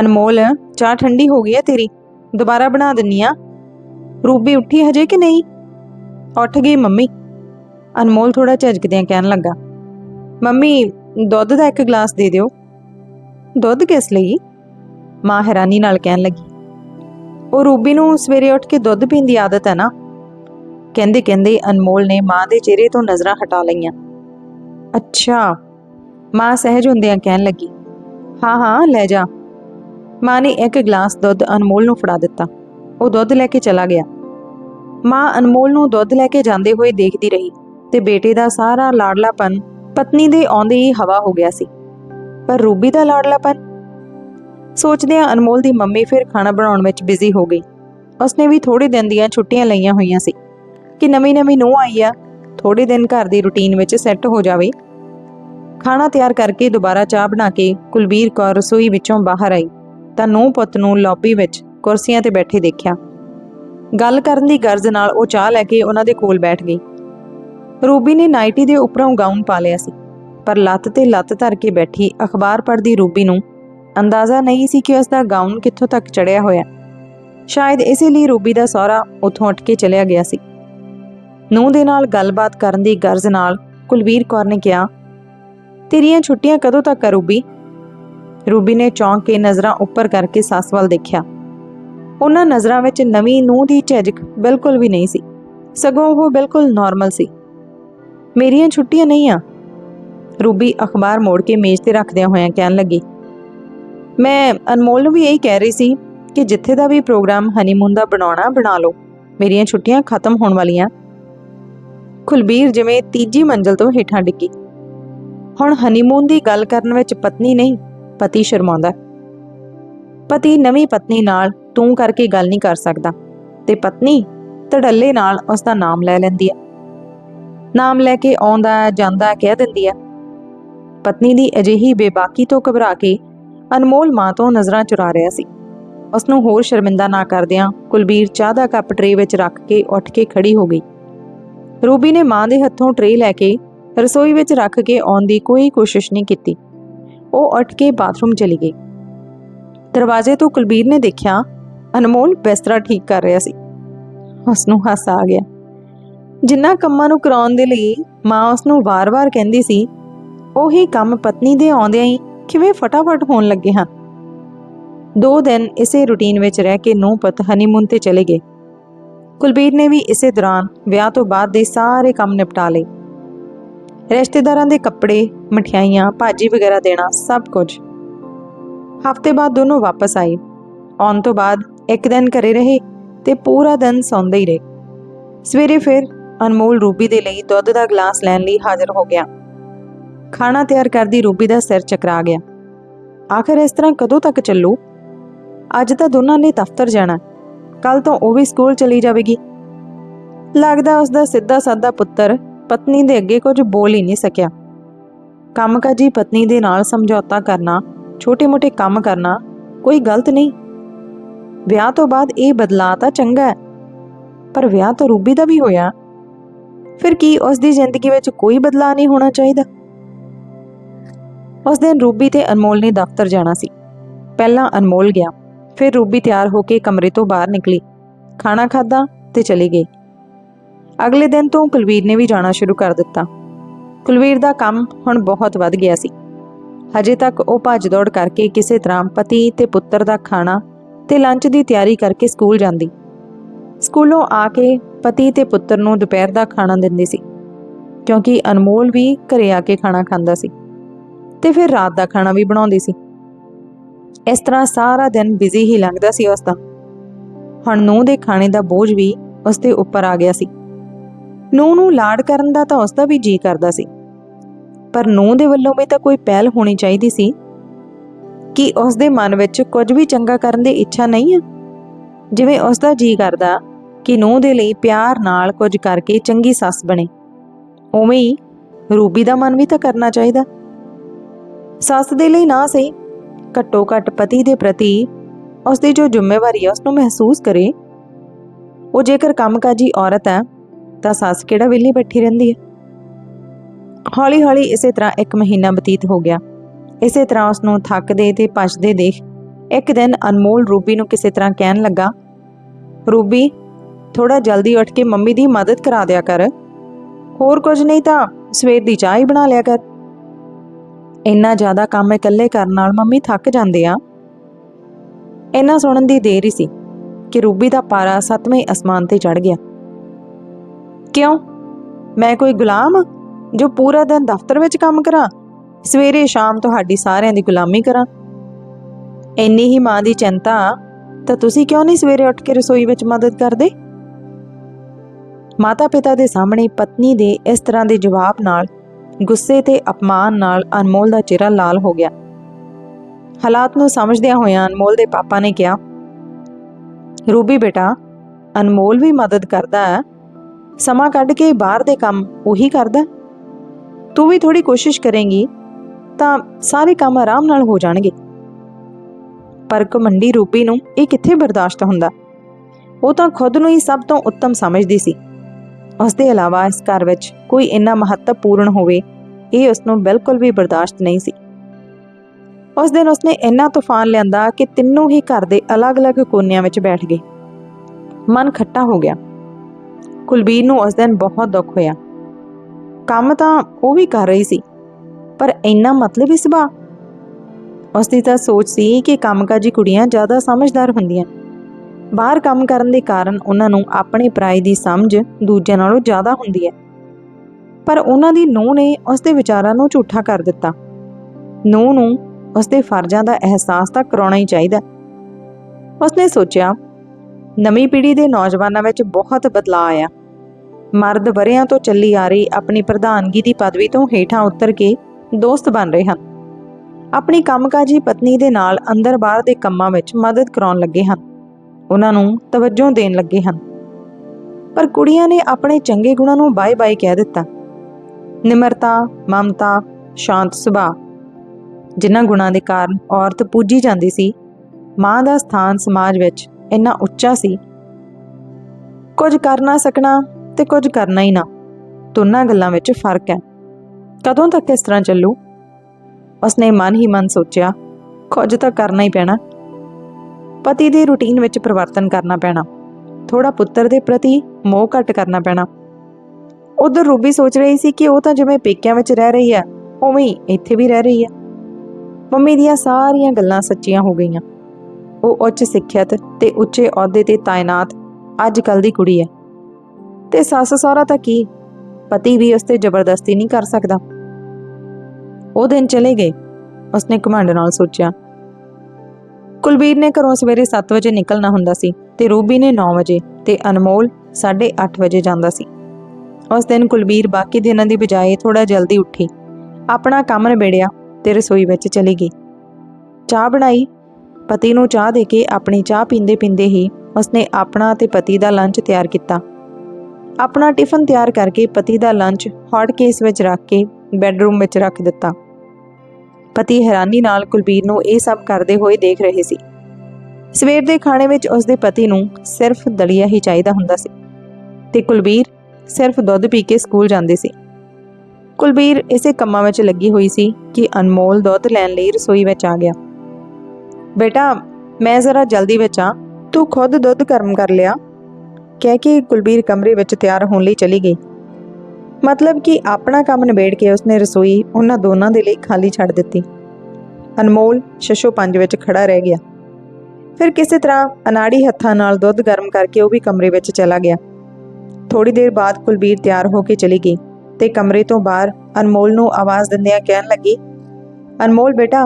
ਅਨਮੋਲ, ਚਾਹ ਠੰਡੀ ਹੋ ਗਈ ਹੈ ਤੇਰੀ? ਦੁਬਾਰਾ ਬਣਾ ਦਿੰਨੀ ਆ। ਰੂਬੀ ਉੱਠੀ ਹਜੇ ਕਿ ਨਹੀਂ? ਉੱਠ ਗਈ ਮੰਮੀ। ਅਨਮੋਲ ਥੋੜਾ ਝਿਜਕਦਿਆਂ ਕਹਿਣ ਲੱਗਾ, ਮੰਮੀ, ਦੁੱਧ ਦਾ ਇੱਕ ਗਲਾਸ ਦੇ ਦਿਓ। ਦੁੱਧ ਕਿਸ ਲਈ? ਮਾਂ ਹੈਰਾਨੀ ਨਾਲ ਕਹਿਣ ਲੱਗੀ। ਉਹ ਰੂਬੀ ਨੂੰ ਸਵੇਰੇ ਉੱਠ ਕੇ ਦੁੱਧ ਪੀਣ ਦੀ ਆਦਤ ਹੈ ਨਾ। ਕਹਿੰਦੇ ਕਹਿੰਦੇ ਅਨਮੋਲ ਨੇ ਮਾਂ ਦੇ ਚਿਹਰੇ ਤੋਂ ਨਜ਼ਰਾਂ ਹਟਾ ਲਈਆਂ। ਅੱਛਾ, ਮਾਂ ਸਹਿਜ ਹੁੰਦਿਆਂ ਕਹਿਣ ਲੱਗੀ। ਹਾਂ ਹਾਂ, ਲੈ ਜਾ। ਮਾਂ ਨੇ ਇੱਕ ਗਲਾਸ ਦੁੱਧ ਅਨਮੋਲ ਨੂੰ ਫੜਾ ਦਿੱਤਾ। ਉਹ ਦੁੱਧ ਲੈ ਕੇ ਚਲਾ ਗਿਆ। ਮਾਂ ਅਨਮੋਲ ਨੂੰ ਦੁੱਧ ਲੈ ਕੇ ਜਾਂਦੇ ਹੋਏ ਦੇਖਦੀ ਰਹੀ ਤੇ ਬੇਟੇ ਦਾ ਸਾਰਾ ਲਾਡਲਾਪਨ ਪਤਨੀ ਦੇ ਆਉਂਦੇ ਹੀ ਹਵਾ ਹੋ ਗਿਆ ਸੀ। ਪਰ ਰੂਬੀ ਦਾ ਲਾਡਲਾਪਨ? ਸੋਚਦਿਆਂ ਅਨਮੋਲ ਦੀ ਮੰਮੀ ਫਿਰ ਖਾਣਾ ਬਣਾਉਣ ਵਿੱਚ ਬਿਜ਼ੀ ਹੋ ਗਈ। ਉਸਨੇ ਵੀ ਥੋੜੇ ਦਿਨ ਦੀਆਂ ਛੁੱਟੀਆਂ ਲਈਆਂ ਹੋਈਆਂ ਸੀ। ਕਿ ਨਵੀਂ-ਨਵੀਂ ਨੂੰ ਆਈ ਆ ਥੋੜੇ ਦਿਨ ਘਰ ਦੀ ਰੁਟੀਨ ਵਿੱਚ ਸੈੱਟ ਹੋ ਜਾਵੇ। ਖਾਣਾ ਤਿਆਰ ਕਰਕੇ ਦੁਬਾਰਾ ਚਾਹ ਬਣਾ ਕੇ ਕੁਲਬੀਰ ਕੌਰ ਰਸੋਈ ਵਿੱਚੋਂ ਬਾਹਰ ਆਈ, ਤਾਂ ਨੂੰ ਪੁੱਤ ਨੂੰ ਲੌਬੀ ਵਿੱਚ ਕੁਰਸੀਆਂ ਤੇ ਬੈਠੇ ਦੇਖਿਆ। ਗੱਲ ਕਰਨ ਦੀ ਗਰਜ਼ ਨਾਲ ਉਹ ਚਾਹ ਲੈ ਕੇ ਉਹਨਾਂ ਦੇ ਕੋਲ ਬੈਠ ਗਈ। ਰੂਬੀ ਨੇ ਨਾਈਟੀ ਦੇ ਉੱਪਰੋਂ ਗਾਊਨ ਪਾ ਲਿਆ ਸੀ, ਪਰ ਲੱਤ ਤੇ ਲੱਤ ਧਰ ਕੇ ਬੈਠੀ ਅਖਬਾਰ ਪੜ੍ਹਦੀ ਰੂਬੀ ਨੂੰ ਅੰਦਾਜ਼ਾ ਨਹੀਂ ਸੀ ਕਿ ਉਸ ਦਾ ਗਾਊਨ ਕਿੱਥੋਂ ਤੱਕ ਚੜਿਆ ਹੋਇਆ। ਸ਼ਾਇਦ ਇਸੇ ਲਈ ਰੂਬੀ ਦਾ ਸਹੁਰਾ ਉੱਥੋਂ ਉੱਠ ਕੇ ਚਲਿਆ ਗਿਆ ਸੀ। ਨੂੰਹ ਦੇ ਨਾਲ ਗੱਲਬਾਤ ਕਰਨ ਦੀ ਗਰਜ਼ ਨਾਲ ਕੁਲਵੀਰ ਕੌਰ ਨੇ ਕਿਹਾ, ਤੇਰੀਆਂ ਛੁੱਟੀਆਂ ਕਦੋਂ ਤੱਕ ਆ ਰੂਬੀ? ਰੂਬੀ ਨੇ ਚੌਂਕ ਕੇ ਨਜ਼ਰਾਂ ਉੱਪਰ ਕਰਕੇ ਸੱਸ ਵੱਲ ਦੇਖਿਆ। ਉਹਨਾਂ ਨਜ਼ਰਾਂ ਵਿੱਚ ਨਵੀਂ ਨੂੰਹ ਦੀ ਝਿਜਕ ਬਿਲਕੁਲ ਵੀ ਨਹੀਂ ਸੀ। ਸਗੋਂ ਉਹ ਬਿਲਕੁਲ ਨਾਰਮਲ ਸੀ। ਮੇਰੀਆਂ ਛੁੱਟੀਆਂ ਨਹੀਂ ਆ? ਰੂਬੀ ਅਖਬਾਰ ਮੋੜ ਕੇ ਮੇਜ਼ ਤੇ ਰੱਖਦਿਆਂ ਹੋਇਆਂ ਕਹਿਣ ਲੱਗੀ, ਮੈਂ ਅਨਮੋਲ ਨੂੰ ਵੀ ਇਹੀ ਕਹਿ ਰਹੀ ਸੀ ਕਿ ਜਿੱਥੇ ਦਾ ਵੀ ਪ੍ਰੋਗਰਾਮ ਹਨੀਮੂਨ ਦਾ ਬਣਾਉਣਾ ਬਣਾ ਲਓ। ਮੇਰੀਆਂ ਛੁੱਟੀਆਂ ਖਤਮ ਹੋਣ ਵਾਲੀਆਂ। ਕੁਲਬੀਰ ਜਿਵੇਂ ਤੀਜੀ ਮੰਜ਼ਲ ਤੋਂ ਹੇਠਾਂ ਡਿੱਗੀ। ਹੁਣ ਹਨੀਮੂਨ ਦੀ ਗੱਲ ਕਰਨ ਵਿੱਚ ਪਤਨੀ ਨਹੀਂ, ਪਤੀ ਸ਼ਰਮਾਉਂਦਾ ਪਤੀ ਨਵੀਂ ਪਤਨੀ ਨਾਲ ਤੂੰ ਕਰਕੇ ਗੱਲ ਨਹੀਂ ਕਰ ਸਕਦਾ ਤੇ ਪਤਨੀ ਧੜੱਲੇ ਨਾਲ ਉਸ ਦਾ ਨਾਮ ਲੈ ਲੈਂਦੀ ਹੈ। ਨਾਮ ਲੈ ਕੇ ਆਉਂਦਾ, ਜਾਂਦਾ, ਕਹਿ ਦਿੰਦੀ ਹੈ। ਪਤਨੀ ਦੀ ਅਜਿਹੀ ਬੇਬਾਕੀ ਤੋਂ ਘਬਰਾ ਕੇ ਅਨਮੋਲ ਮਾਂ ਤੋਂ ਨਜ਼ਰਾਂ ਚੁਰਾ ਰਿਹਾ ਸੀ। ਉਸ ਨੂੰ ਹੋਰ ਸ਼ਰਮਿੰਦਾ ਨਾ ਕਰਦਿਆਂ ਕੁਲਬੀਰ ਚਾਹ ਦਾ ਕੱਪ ਟਰੇ ਵਿੱਚ ਰੱਖ ਕੇ ਉੱਠ ਕੇ ਖੜੀ ਹੋ ਗਈ। ਰੂਬੀ ਨੇ ਮਾਂ ਦੇ ਹੱਥੋਂ ਟਰੇ ਲੈ ਕੇ ਰਸੋਈ ਵਿੱਚ ਰੱਖ ਕੇ ਆਉਣ ਦੀ ਕੋਈ ਕੋਸ਼ਿਸ਼ ਨਹੀਂ ਕੀਤੀ। ਉਹ ਉੱਠ ਕੇ ਬਾਥਰੂਮ ਚਲੀ ਗਈ। ਦਰਵਾਜ਼ੇ ਤੋਂ ਕੁਲਬੀਰ ਨੇ ਦੇਖਿਆ ਅਨਮੋਲ ਬਿਸਤਰਾ ਠੀਕ ਕਰ ਰਿਹਾ ਸੀ। ਉਸ ਨੂੰ ਹਾਸਾ ਆ ਗਿਆ। ਜਿੰਨਾ ਕੰਮਾਂ ਨੂੰ ਕਰਾਉਣ ਦੇ ਲਈ ਮਾਂ ਉਸ ਨੂੰ ਵਾਰ-ਵਾਰ ਕਹਿੰਦੀ ਸੀ, ਉਹੀ ਕੰਮ ਪਤਨੀ ਦੇ ਆਉਂਦਿਆਂ ਹੀ ਕਿਵੇਂ ਫਟਾਫਟ ਹੋਣ ਲੱਗੇ ਹਨ। ਦੋ ਦਿਨ ਇਸੇ ਰੁਟੀਨ ਵਿੱਚ ਰਹਿ ਕੇ ਨੂੰ ਪੁੱਤ ਹਨੀਮੂਨ ਤੇ ਚਲੇ ਗਏ। ਕੁਲਬੀਰ ਨੇ ਵੀ ਇਸੇ ਦੌਰਾਨ ਵਿਆਹ ਤੋਂ ਬਾਅਦ ਦੇ ਸਾਰੇ ਕੰਮ ਨਿਪਟਾ ਲਏ। ਰਿਸ਼ਤੇਦਾਰਾਂ ਦੇ ਕੱਪੜੇ, ਮਠਿਆਈਆਂ, ਭਾਜੀ ਵਗੈਰਾ ਦੇਣਾ ਸਭ ਕੁਝ। ਹਫ਼ਤੇ ਬਾਅਦ ਦੋਨੋਂ ਵਾਪਸ ਆਏ। ਆਉਣ ਤੋਂ ਬਾਅਦ ਇੱਕ ਦਿਨ ਘਰੇ ਰਹੇ ਤੇ ਪੂਰਾ ਦਿਨ ਸੌਂਦੇ ਹੀ ਰਹੇ। ਸਵੇਰੇ ਫਿਰ ਅਨਮੋਲ ਰੂਬੀ ਦੇ ਲਈ ਦੁੱਧ ਦਾ ਗਲਾਸ ਲੈਣ ਲਈ ਹਾਜ਼ਰ ਹੋ ਗਿਆ। ਖਾਣਾ ਤਿਆਰ ਕਰਦੀ ਰੂਬੀ ਦਾ ਸਿਰ ਚਕਰਾ ਗਿਆ। ਆਖਰ ਇਸ ਤਰ੍ਹਾਂ ਕਦੋਂ ਤੱਕ ਚੱਲੂ? ਅੱਜ ਤਾਂ ਦੋਨਾਂ ਨੇ ਦਫ਼ਤਰ ਜਾਣਾ। ਕੱਲ ਤੋਂ ਉਹ ਵੀ ਸਕੂਲ ਚਲੀ ਜਾਵੇਗੀ। ਲੱਗਦਾ ਉਸ ਦਾ ਸਿੱਧਾ ਸਾਦਾ ਪੁੱਤਰ ਪਤਨੀ ਦੇ ਅੱਗੇ ਕੁਝ ਬੋਲ ਹੀ ਨਹੀਂ ਸਕਿਆ। ਕੰਮਕਾਜੀ ਪਤਨੀ ਦੇ ਨਾਲ ਸਮਝੌਤਾ ਕਰਨਾ, ਛੋਟੇ-ਮੋਟੇ ਕੰਮ ਕਰਨਾ ਕੋਈ ਗਲਤ ਨਹੀਂ। ਵਿਆਹ ਤੋਂ ਬਾਅਦ ਇਹ ਬਦਲਾਅ ਤਾਂ ਚੰਗਾ ਹੈ, ਪਰ ਵਿਆਹ ਤਾਂ ਰੂਬੀ ਦਾ ਵੀ ਹੋਇਆ। ਫਿਰ ਕੀ ਉਸ ਦੀ ਜ਼ਿੰਦਗੀ ਵਿੱਚ ਕੋਈ ਬਦਲਾਅ ਨਹੀਂ ਹੋਣਾ ਚਾਹੀਦਾ? ਉਸ ਦਿਨ ਰੂਬੀ ਤੇ ਅਨਮੋਲ ਨੇ ਦਫ਼ਤਰ ਜਾਣਾ ਸੀ। ਪਹਿਲਾਂ ਅਨਮੋਲ ਗਿਆ। ਫਿਰ ਰੂਬੀ ਤਿਆਰ ਹੋ ਕੇ ਕਮਰੇ ਤੋਂ ਬਾਹਰ ਨਿਕਲੀ। ਖਾਣਾ ਖਾਦਾ ਤੇ ਚਲੀ ਗਈ। ਅਗਲੇ ਦਿਨ ਤੋਂ ਕੁਲਵੀਰ ਨੇ ਵੀ ਜਾਣਾ ਸ਼ੁਰੂ ਕਰ ਦਿੱਤਾ। ਕੁਲਵੀਰ ਦਾ ਕੰਮ ਹੁਣ ਬਹੁਤ ਵੱਧ ਗਿਆ ਸੀ। ਹਜੇ ਤੱਕ ਉਹ ਭੱਜ ਦੌੜ ਕਰਕੇ ਕਿਸੇ ਤਰ੍ਹਾਂ ਪਤੀ ਤੇ ਪੁੱਤਰ ਦਾ ਖਾਣਾ ਤੇ ਲੰਚ ਦੀ ਤਿਆਰੀ ਕਰਕੇ ਸਕੂਲ ਜਾਂਦੀ। ਸਕੂਲੋਂ ਆ ਕੇ ਪਤੀ ਤੇ ਪੁੱਤਰ ਨੂੰ ਦੁਪਹਿਰ ਦਾ ਖਾਣਾ ਦਿੰਦੀ ਸੀ, ਕਿਉਂਕਿ ਅਨਮੋਲ ਵੀ ਘਰੇ ਆ ਕੇ ਖਾਣਾ ਖਾਂਦਾ ਸੀ। ਤੇ ਫਿਰ ਰਾਤ ਦਾ ਖਾਣਾ ਵੀ ਬਣਾਉਂਦੀ ਸੀ। ਇਸ ਤਰ੍ਹਾਂ ਸਾਰਾ ਦਿਨ ਬਿਜ਼ੀ ਹੀ ਲੰਘਦਾ ਸੀ ਉਸ ਦਾ। ਹੁਣ ਨੂੰਹ ਦੇ ਖਾਣੇ ਦਾ ਬੋਝ ਵੀ ਉਸ ਦੇ ਉੱਪਰ ਆ ਗਿਆ ਸੀ। ਨੂੰਹ ਨੂੰ ਲਾੜ ਕਰਨ ਦਾ ਤਾਂ ਉਸ ਦਾ ਵੀ ਜੀ ਕਰਦਾ ਸੀ। ਪਰ ਨੂੰਹ ਦੇ ਵੱਲੋਂ ਵੀ ਤਾਂ ਕੋਈ ਪਹਿਲ ਹੋਣੀ ਚਾਹੀਦੀ ਸੀ ਕਿ ਉਸ ਦੇ ਮਨ ਵਿੱਚ ਕੁਝ ਵੀ ਚੰਗਾ ਕਰਨ ਦੀ ਇੱਛਾ ਨਹੀਂ ਹੈ ਜਿਵੇਂ ਉਸ ਦਾ ਜੀ ਕਰਦਾ ਕਿ ਨੂੰਹ ਦੇ ਲਈ ਪਿਆਰ ਨਾਲ ਕੁਝ ਕਰਕੇ ਚੰਗੀ ਸੱਸ ਬਣੇ। ਉਵੇਂ ਹੀ ਰੂਬੀ ਦਾ ਮਨ ਵੀ ਤਾਂ ਕਰਨਾ ਚਾਹੀਦਾ। ਸੱਸ ਦੇ ਲਈ ਨਾ ਸਹੀ ਘੱਟੋ ਘੱਟ ਪਤੀ ਦੇ ਪ੍ਰਤੀ ਉਸ ਦੀ ਜੋ ਜ਼ਿੰਮੇਵਾਰੀ ਹੈ ਉਸ ਨੂੰ ਮਹਿਸੂਸ ਕਰੇ। ਉਹ ਜੇਕਰ ਕੰਮਕਾਜੀ ਔਰਤ ਹੈ, ਤਾਂ ਸੱਸ ਕਿਹੜਾ ਵਿਹਲੀ ਬੈਠੀ ਰਹਿੰਦੀ ਹੈ? ਹੌਲੀ ਹੌਲੀ ਇਸੇ ਤਰ੍ਹਾਂ ਇੱਕ ਮਹੀਨਾ ਬਤੀਤ ਹੋ ਗਿਆ। ਇਸੇ ਤਰ੍ਹਾਂ ਉਸ ਨੂੰ ਥੱਕਦੇ ਤੇ ਭੱਜਦੇ ਦੇਖ ਇੱਕ ਦਿਨ ਅਨਮੋਲ ਰੂਬੀ ਨੂੰ ਕਿਸੇ ਤਰ੍ਹਾਂ ਕਹਿਣ ਲੱਗਾ, ਰੂਬੀ ਥੋੜਾ ਜਲਦੀ ਉੱਠ ਕੇ ਮੰਮੀ ਦੀ ਮਦਦ ਕਰਾ ਦਿਆ ਕਰ। ਹੋਰ ਕੁਝ ਨਹੀਂ ਤਾਂ ਸਵੇਰ ਦੀ ਚਾਹ ਹੀ ਬਣਾ ਲਿਆ ਕਰ। ਇੰਨਾ ਜ਼ਿਆਦਾ ਕੰਮ ਇਕੱਲੇ ਕਰਨ ਨਾਲ ਮੰਮੀ ਥੱਕ ਜਾਂਦੇ ਆ। ਇੰਨਾ ਸੁਣਨ ਦੀ ਦੇਰ ਹੀ ਸੀ ਕਿ ਰੂਬੀ ਦਾ ਪਾਰਾ ਸੱਤਵੇਂ ਅਸਮਾਨ ਤੇ ਚੜ ਗਿਆ। ਕਿਉਂ? ਮੈਂ ਕੋਈ ਗੁਲਾਮ? ਜੋ ਪੂਰਾ ਦਿਨ ਦਫ਼ਤਰ ਵਿੱਚ ਕੰਮ ਕਰਾਂ, ਸਵੇਰੇ ਸ਼ਾਮ ਤੁਹਾਡੀ ਸਾਰਿਆਂ ਦੀ ਗੁਲਾਮੀ ਕਰਾਂ। ਇੰਨੀ ਹੀ ਮਾਂ ਦੀ ਚਿੰਤਾ, ਤਾਂ ਤੁਸੀਂ ਕਿਉਂ ਨਹੀਂ ਸਵੇਰੇ ਉੱਠ ਕੇ ਰਸੋਈ ਵਿੱਚ ਮਦਦ ਕਰਦੇ? ਮਾਤਾ ਪਿਤਾ ਦੇ ਸਾਹਮਣੇ ਪਤਨੀ ਦੇ ਇਸ ਤਰ੍ਹਾਂ ਦੇ ਜਵਾਬ ਨਾਲ ਗੁੱਸੇ ਤੇ ਅਪਮਾਨ ਨਾਲ ਅਨਮੋਲ ਦਾ ਚਿਹਰਾ ਲਾਲ ਹੋ ਗਿਆ। ਹਾਲਾਤ ਨੂੰ ਸਮਝਦਿਆਂ ਹੋਇਆਂ ਅਨਮੋਲ ਦੇ ਪਾਪਾ ਨੇ ਕਿਹਾ, ਰੂਬੀ ਬੇਟਾ, ਅਨਮੋਲ ਵੀ ਮਦਦ ਕਰਦਾ ਹੈ। ਸਮਾਂ ਕੱਢ ਕੇ ਬਾਹਰ ਦੇ ਕੰਮ ਉਹੀ ਕਰਦਾ ਤੂੰ ਵੀ ਥੋੜੀ ਕੋਸ਼ਿਸ਼ ਕਰੇਂਗੀ ਤਾਂ ਸਾਰੇ ਕੰਮ ਆਰਾਮ ਨਾਲ ਹੋ ਜਾਣਗੇ। ਪਰ ਕਮੰਡੀ ਰੂਪੀ ਨੂੰ ਇਹ ਕਿੱਥੇ ਬਰਦਾਸ਼ਤ ਹੁੰਦਾ? ਉਹ ਤਾਂ ਖੁਦ ਨੂੰ ਹੀ ਸਭ ਤੋਂ ਉੱਤਮ ਸਮਝਦੀ ਸੀ। ਉਸ ਦੇ ਇਲਾਵਾ ਇਸ ਘਰ ਵਿੱਚ ਕੋਈ ਇੰਨਾ ਮਹੱਤਵਪੂਰਨ ਹੋਵੇ, ਇਹ ਉਸ ਨੂੰ ਬਿਲਕੁਲ ਵੀ ਬਰਦਾਸ਼ਤ ਨਹੀਂ ਸੀ। ਉਸ ਦਿਨ ਉਸਨੇ ਇੰਨਾ ਤੂਫਾਨ ਲਿਆਂਦਾ ਕਿ ਤਿੰਨੋਂ ਹੀ ਘਰ ਦੇ ਅਲੱਗ-ਅਲੱਗ ਕੋਨਿਆਂ ਵਿੱਚ ਬੈਠ ਗਏ। ਮਨ ਖੱਟਾ ਹੋ ਗਿਆ। ਕੁਲਬੀਰ ਨੂੰ ਉਸ ਦਿਨ ਬਹੁਤ ਦੁੱਖ ਹੋਇਆ। ਕੰਮ ਤਾਂ ਉਹ ਵੀ ਕਰ ਰਹੀ ਸੀ, ਪਰ ਇੰਨਾ ਮਤਲਬ ਮਤਲਬੀ ਸੁਭਾਅ? ਉਸ ਦੀ ਤਾਂ ਸੋਚ ਸੀ ਕਿ ਕੰਮਕਾਜੀ ਕੁੜੀਆਂ ਜ਼ਿਆਦਾ ਸਮਝਦਾਰ ਹੁੰਦੀਆਂ। ਬਾਹਰ ਕੰਮ ਕਰਨ ਦੇ ਕਾਰਨ ਉਹਨਾਂ ਨੂੰ ਆਪਣੇ ਪਰਾਏ ਦੀ ਸਮਝ ਦੂਜਿਆਂ ਨਾਲੋਂ ਜ਼ਿਆਦਾ ਹੁੰਦੀ ਹੈ। ਪਰ ਉਹਨਾਂ ਦੀ ਨੂੰਹ ਨੇ ਉਸ ਦੇ ਵਿਚਾਰਾਂ ਨੂੰ ਝੂਠਾ ਕਰ ਦਿੱਤਾ। ਨੂੰਹ ਨੂੰ ਉਸ ਦੇ ਫਰਜ਼ਾਂ ਦਾ ਅਹਿਸਾਸ ਤਾਂ ਕਰਾਉਣਾ ਹੀ ਚਾਹੀਦਾ ਉਸਨੇ ਸੋਚਿਆ, ਨਵੀਂ ਪੀੜ੍ਹੀ ਦੇ ਨੌਜਵਾਨਾਂ ਵਿੱਚ ਬਹੁਤ ਬਦਲਾਅ ਆਇਆ। ਮਰਦ ਵਰਿਆਂ ਤੋਂ ਚੱਲੀ ਆ ਰਹੀ ਆਪਣੀ ਪ੍ਰਧਾਨਗੀ ਦੀ ਪਦਵੀ ਤੋਂ ਹੇਠਾਂ ਉਤਰ ਕੇ ਦੋਸਤ ਬਣ ਰਹੇ ਹਨ। ਆਪਣੀ ਕੰਮਕਾਜੀ ਪਤਨੀ ਦੇ ਨਾਲ ਅੰਦਰ ਬਾਹਰ ਦੇ ਕੰਮਾਂ ਵਿੱਚ ਮਦਦ ਕਰਾਉਣ ਲੱਗੇ ਹਨ। ਉਹਨਾਂ ਨੂੰ ਤਵੱਜੋ ਦੇਣ ਲੱਗੇ ਹਨ। ਪਰ ਕੁੜੀਆਂ ਨੇ ਆਪਣੇ ਚੰਗੇ ਗੁਣਾਂ ਨੂੰ ਬਾਏ-ਬਾਏ ਕਹਿ ਦਿੱਤਾ। ਨਿਮਰਤਾ, ਮਮਤਾ, ਸ਼ਾਂਤ ਸੁਭਾਅ, ਜਿਨ੍ਹਾਂ ਗੁਣਾਂ ਦੇ ਕਾਰਨ ਔਰਤ ਪੂਜੀ ਜਾਂਦੀ ਸੀ, ਮਾਂ ਦਾ ਸਥਾਨ ਸਮਾਜ ਵਿੱਚ ਇੰਨਾ ਉੱਚਾ ਸੀ। ਕੁਝ ਕਰ ਨਾ ਸਕਣਾ ਤੇ ਕੁਝ ਕਰਨਾ ਹੀ ਨਾ, ਦੋਨਾਂ ਗੱਲਾਂ ਵਿੱਚ ਫ਼ਰਕ ਹੈ। ਕਦੋਂ ਤੱਕ ਇਸ ਤਰ੍ਹਾਂ ਚੱਲੂ? ਉਸਨੇ ਮਨ ਹੀ ਮਨ ਸੋਚਿਆ, ਕੁਝ ਤਾਂ ਕਰਨਾ ਹੀ ਪੈਣਾ। ਪਤੀ ਦੀ ਰੁਟੀਨ ਵਿੱਚ ਪਰਿਵਰਤਨ ਕਰਨਾ ਪੈਣਾ। ਥੋੜਾ ਪੁੱਤਰ ਦੇ ਪ੍ਰਤੀ ਮੋਹ ਘੱਟ ਕਰਨਾ ਪੈਣਾ। ਉਧਰ ਰੂਬੀ ਸੋਚ ਰਹੀ ਸੀ ਕਿ ਉਹ ਤਾਂ ਜਿਵੇਂ ਪੇਕਿਆਂ ਵਿੱਚ ਰਹਿ ਰਹੀ ਹੈ, ਉਵੇਂ ਹੀ ਇੱਥੇ ਵੀ ਰਹਿ ਰਹੀ ਹੈ। ਮੰਮੀ ਦੀਆਂ ਸਾਰੀਆਂ ਗੱਲਾਂ ਸੱਚੀਆਂ ਹੋ ਗਈਆਂ। ਉਹ ਉੱਚ ਸਿੱਖਿਅਤ ਤੇ ਉੱਚੇ ਅਹੁਦੇ ਤੇ ਤਾਇਨਾਤ ਅੱਜ ਕੱਲ ਦੀ ਕੁੜੀ ਹੈ। ਤੇ ਸੱਸ ਸਹੁਰਾ ਤਾਂ ਕੀ? ਪਤੀ ਵੀ ਉਸ ਤੇ ਜ਼ਬਰਦਸਤੀ ਨਹੀਂ ਕਰ ਸਕਦਾ। ਉਹ ਦਿਨ ਚਲੇ ਗਏ। ਉਸਨੇ ਘਮੰਡ ਨਾਲ ਸੋਚਿਆ ਕੁਲਬੀਰ ਨੇ ਘਰੋਂ ਸਵੇਰੇ 7 ਵਜੇ ਨਿਕਲਣਾ ਹੁੰਦਾ ਸੀ ਤੇ ਰੂਬੀ ਨੇ 9 ਵਜੇ ਤੇ ਅਨਮੋਲ 8:30 ਵਜੇ ਜਾਂਦਾ ਸੀ। ਉਸ ਦਿਨ ਕੁਲਬੀਰ ਬਾਕੀ ਦਿਨਾਂ ਦੀ ਬਜਾਏ ਥੋੜਾ ਜਲਦੀ ਉੱਠੀ। ਆਪਣਾ ਕੰਮ ਨਿਬੇੜਿਆ ਤੇ ਰਸੋਈ ਵਿੱਚ ਚਲੀ ਗਈ। ਚਾਹ ਬਣਾਈ। ਪਤੀ ਨੂੰ ਚਾਹ ਦੇ ਕੇ ਆਪਣੀ ਚਾਹ ਪੀਂਦੇ ਪੀਂਦੇ ਹੀ ਉਸਨੇ ਆਪਣਾ ਤੇ ਪਤੀ ਦਾ ਲੰਚ ਤਿਆਰ ਕੀਤਾ। ਆਪਣਾ ਟਿਫਨ ਤਿਆਰ ਕਰਕੇ ਪਤੀ ਦਾ ਲੰਚ ਹੌਟ ਕੇਸ ਵਿੱਚ ਰੱਖ ਕੇ ਬੈੱਡਰੂਮ ਵਿੱਚ ਰੱਖ ਦਿੱਤਾ। ਪਤੀ ਹੈਰਾਨੀ ਨਾਲ ਕੁਲਬੀਰ ਨੂੰ ਇਹ ਸਭ ਕਰਦੇ ਹੋਏ ਦੇਖ ਰਹੇ ਸੀ। ਸਵੇਰ ਦੇ ਖਾਣੇ ਵਿੱਚ ਉਸਦੇ ਪਤੀ ਨੂੰ ਸਿਰਫ ਦਲੀਆ ਹੀ ਚਾਹੀਦਾ ਹੁੰਦਾ ਸੀ ਤੇ ਕੁਲਬੀਰ ਸਿਰਫ ਦੁੱਧ ਪੀ ਕੇ ਸਕੂਲ ਜਾਂਦੇ ਸੀ। ਕੁਲਬੀਰ ਇਸੇ ਕੰਮਾਂ ਵਿੱਚ ਲੱਗੀ ਹੋਈ ਸੀ ਕਿ ਅਨਮੋਲ ਦੁੱਧ ਲੈਣ ਲਈ ਰਸੋਈ ਵਿੱਚ ਆ ਗਿਆ। ਬੇਟਾ, ਮੈਂ ਜ਼ਰਾ ਜਲਦੀ ਵਿੱਚ ਆ, ਤੂੰ ਖੁਦ ਦੁੱਧ ਗਰਮ ਕਰ ਲਿਆ। ਕਹਿ ਕੇ ਕੁਲਬੀਰ ਕਮਰੇ ਵਿੱਚ ਤਿਆਰ ਹੋਣ ਲਈ ਚਲੀ ਗਈ। ਮਤਲਬ ਕਿ ਆਪਣਾ ਕੰਮ ਨਿਬੇੜ ਕੇ ਉਸਨੇ ਰਸੋਈ ਉਹਨਾਂ ਦੋਨਾਂ ਦੇ ਲਈ ਖਾਲੀ ਛੱਡ ਦਿੱਤੀ। ਅਨਮੋਲ ਸ਼ਸ਼ੋ ਪੰਜ ਵਿੱਚ ਖੜਾ ਰਹਿ ਗਿਆ। ਫਿਰ ਕਿਸੇ ਤਰ੍ਹਾਂ ਅਨਾੜੀ ਹੱਥਾਂ ਨਾਲ ਦੁੱਧ ਗਰਮ ਕਰਕੇ ਉਹ ਵੀ ਕਮਰੇ ਵਿੱਚ ਚਲਾ ਗਿਆ। ਥੋੜੀ ਦੇਰ ਬਾਅਦ ਕੁਲਬੀਰ ਤਿਆਰ ਹੋ ਕੇ ਚਲੀ ਗਈ ਤੇ ਕਮਰੇ ਤੋਂ ਬਾਹਰ ਅਨਮੋਲ ਨੂੰ ਆਵਾਜ਼ ਦਿੰਦਿਆਂ ਕਹਿਣ ਲੱਗੀ, ਅਨਮੋਲ ਬੇਟਾ,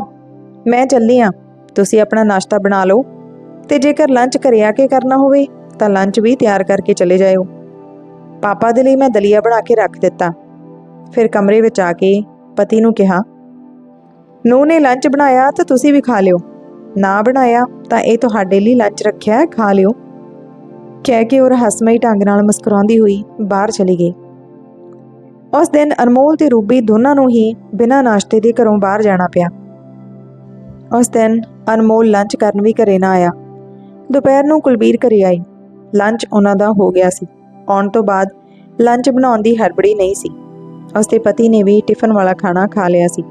ਮੈਂ ਚੱਲੀ ਆ। ਤੁਸੀਂ ਆਪਣਾ ਨਾਸ਼ਤਾ ਬਣਾ ਲਓ ਤੇ ਜੇਕਰ ਲੰਚ ਘਰੇ ਆ ਕੇ ਕਰਨਾ ਹੋਵੇ ਤਾਂ ਲੰਚ ਵੀ ਤਿਆਰ ਕਰਕੇ ਚਲੇ ਜਾਇਓ। ਪਾਪਾ ਦੇ ਲਈ ਮੈਂ ਦਲੀਆ ਬਣਾ ਕੇ ਰੱਖ ਦਿੱਤਾ। ਫਿਰ ਕਮਰੇ ਵਿੱਚ ਆ ਕੇ ਪਤੀ ਨੂੰ ਕਿਹਾ ਨੂੰ ਨੇ ਲੰਚ ਬਣਾਇਆ ਤਾਂ ਤੁਸੀਂ ਵੀ ਖਾ ਲਿਓ। ਨਾ ਬਣਾਇਆ ਤਾਂ ਇਹ ਤੁਹਾਡੇ ਲਈ ਲੰਚ ਰੱਖਿਆ ਹੈ, ਖਾ ਲਿਓ। ਕਹਿ ਕੇ ਉਹ ਹਸਮਈ ਢੰਗ ਨਾਲ ਮੁਸਕਰਾਉਂਦੀ ਹੋਈ ਬਾਹਰ ਚਲੀ ਗਈ। ਉਸ ਦਿਨ ਅਨਮੋਲ ਤੇ ਰੂਬੀ ਦੋਨਾਂ ਨੂੰ ਹੀ ਬਿਨਾਂ ਨਾਸ਼ਤੇ ਦੇ ਘਰੋਂ ਬਾਹਰ ਜਾਣਾ ਪਿਆ। ਉਸ ਦਿਨ ਅਨਮੋਲ ਲੰਚ ਕਰਨ ਵੀ ਘਰੇ ਨਾ ਆਇਆ। ਦੁਪਹਿਰ ਨੂੰ ਕੁਲਬੀਰ ਘਰੇ ਆਈ। ਲੰਚ ਉਹਨਾਂ ਦਾ ਹੋ ਗਿਆ ਸੀ। ਆਉਣ ਤੋਂ ਬਾਅਦ ਲੰਚ ਬਣਾਉਣ ਦੀ ਹੜਬੜੀ ਨਹੀਂ ਸੀ। ਉਸਦੇ ਪਤੀ ਨੇ ਵੀ ਟਿਫਨ ਵਾਲਾ ਖਾਣਾ ਖਾ ਲਿਆ ਸੀ।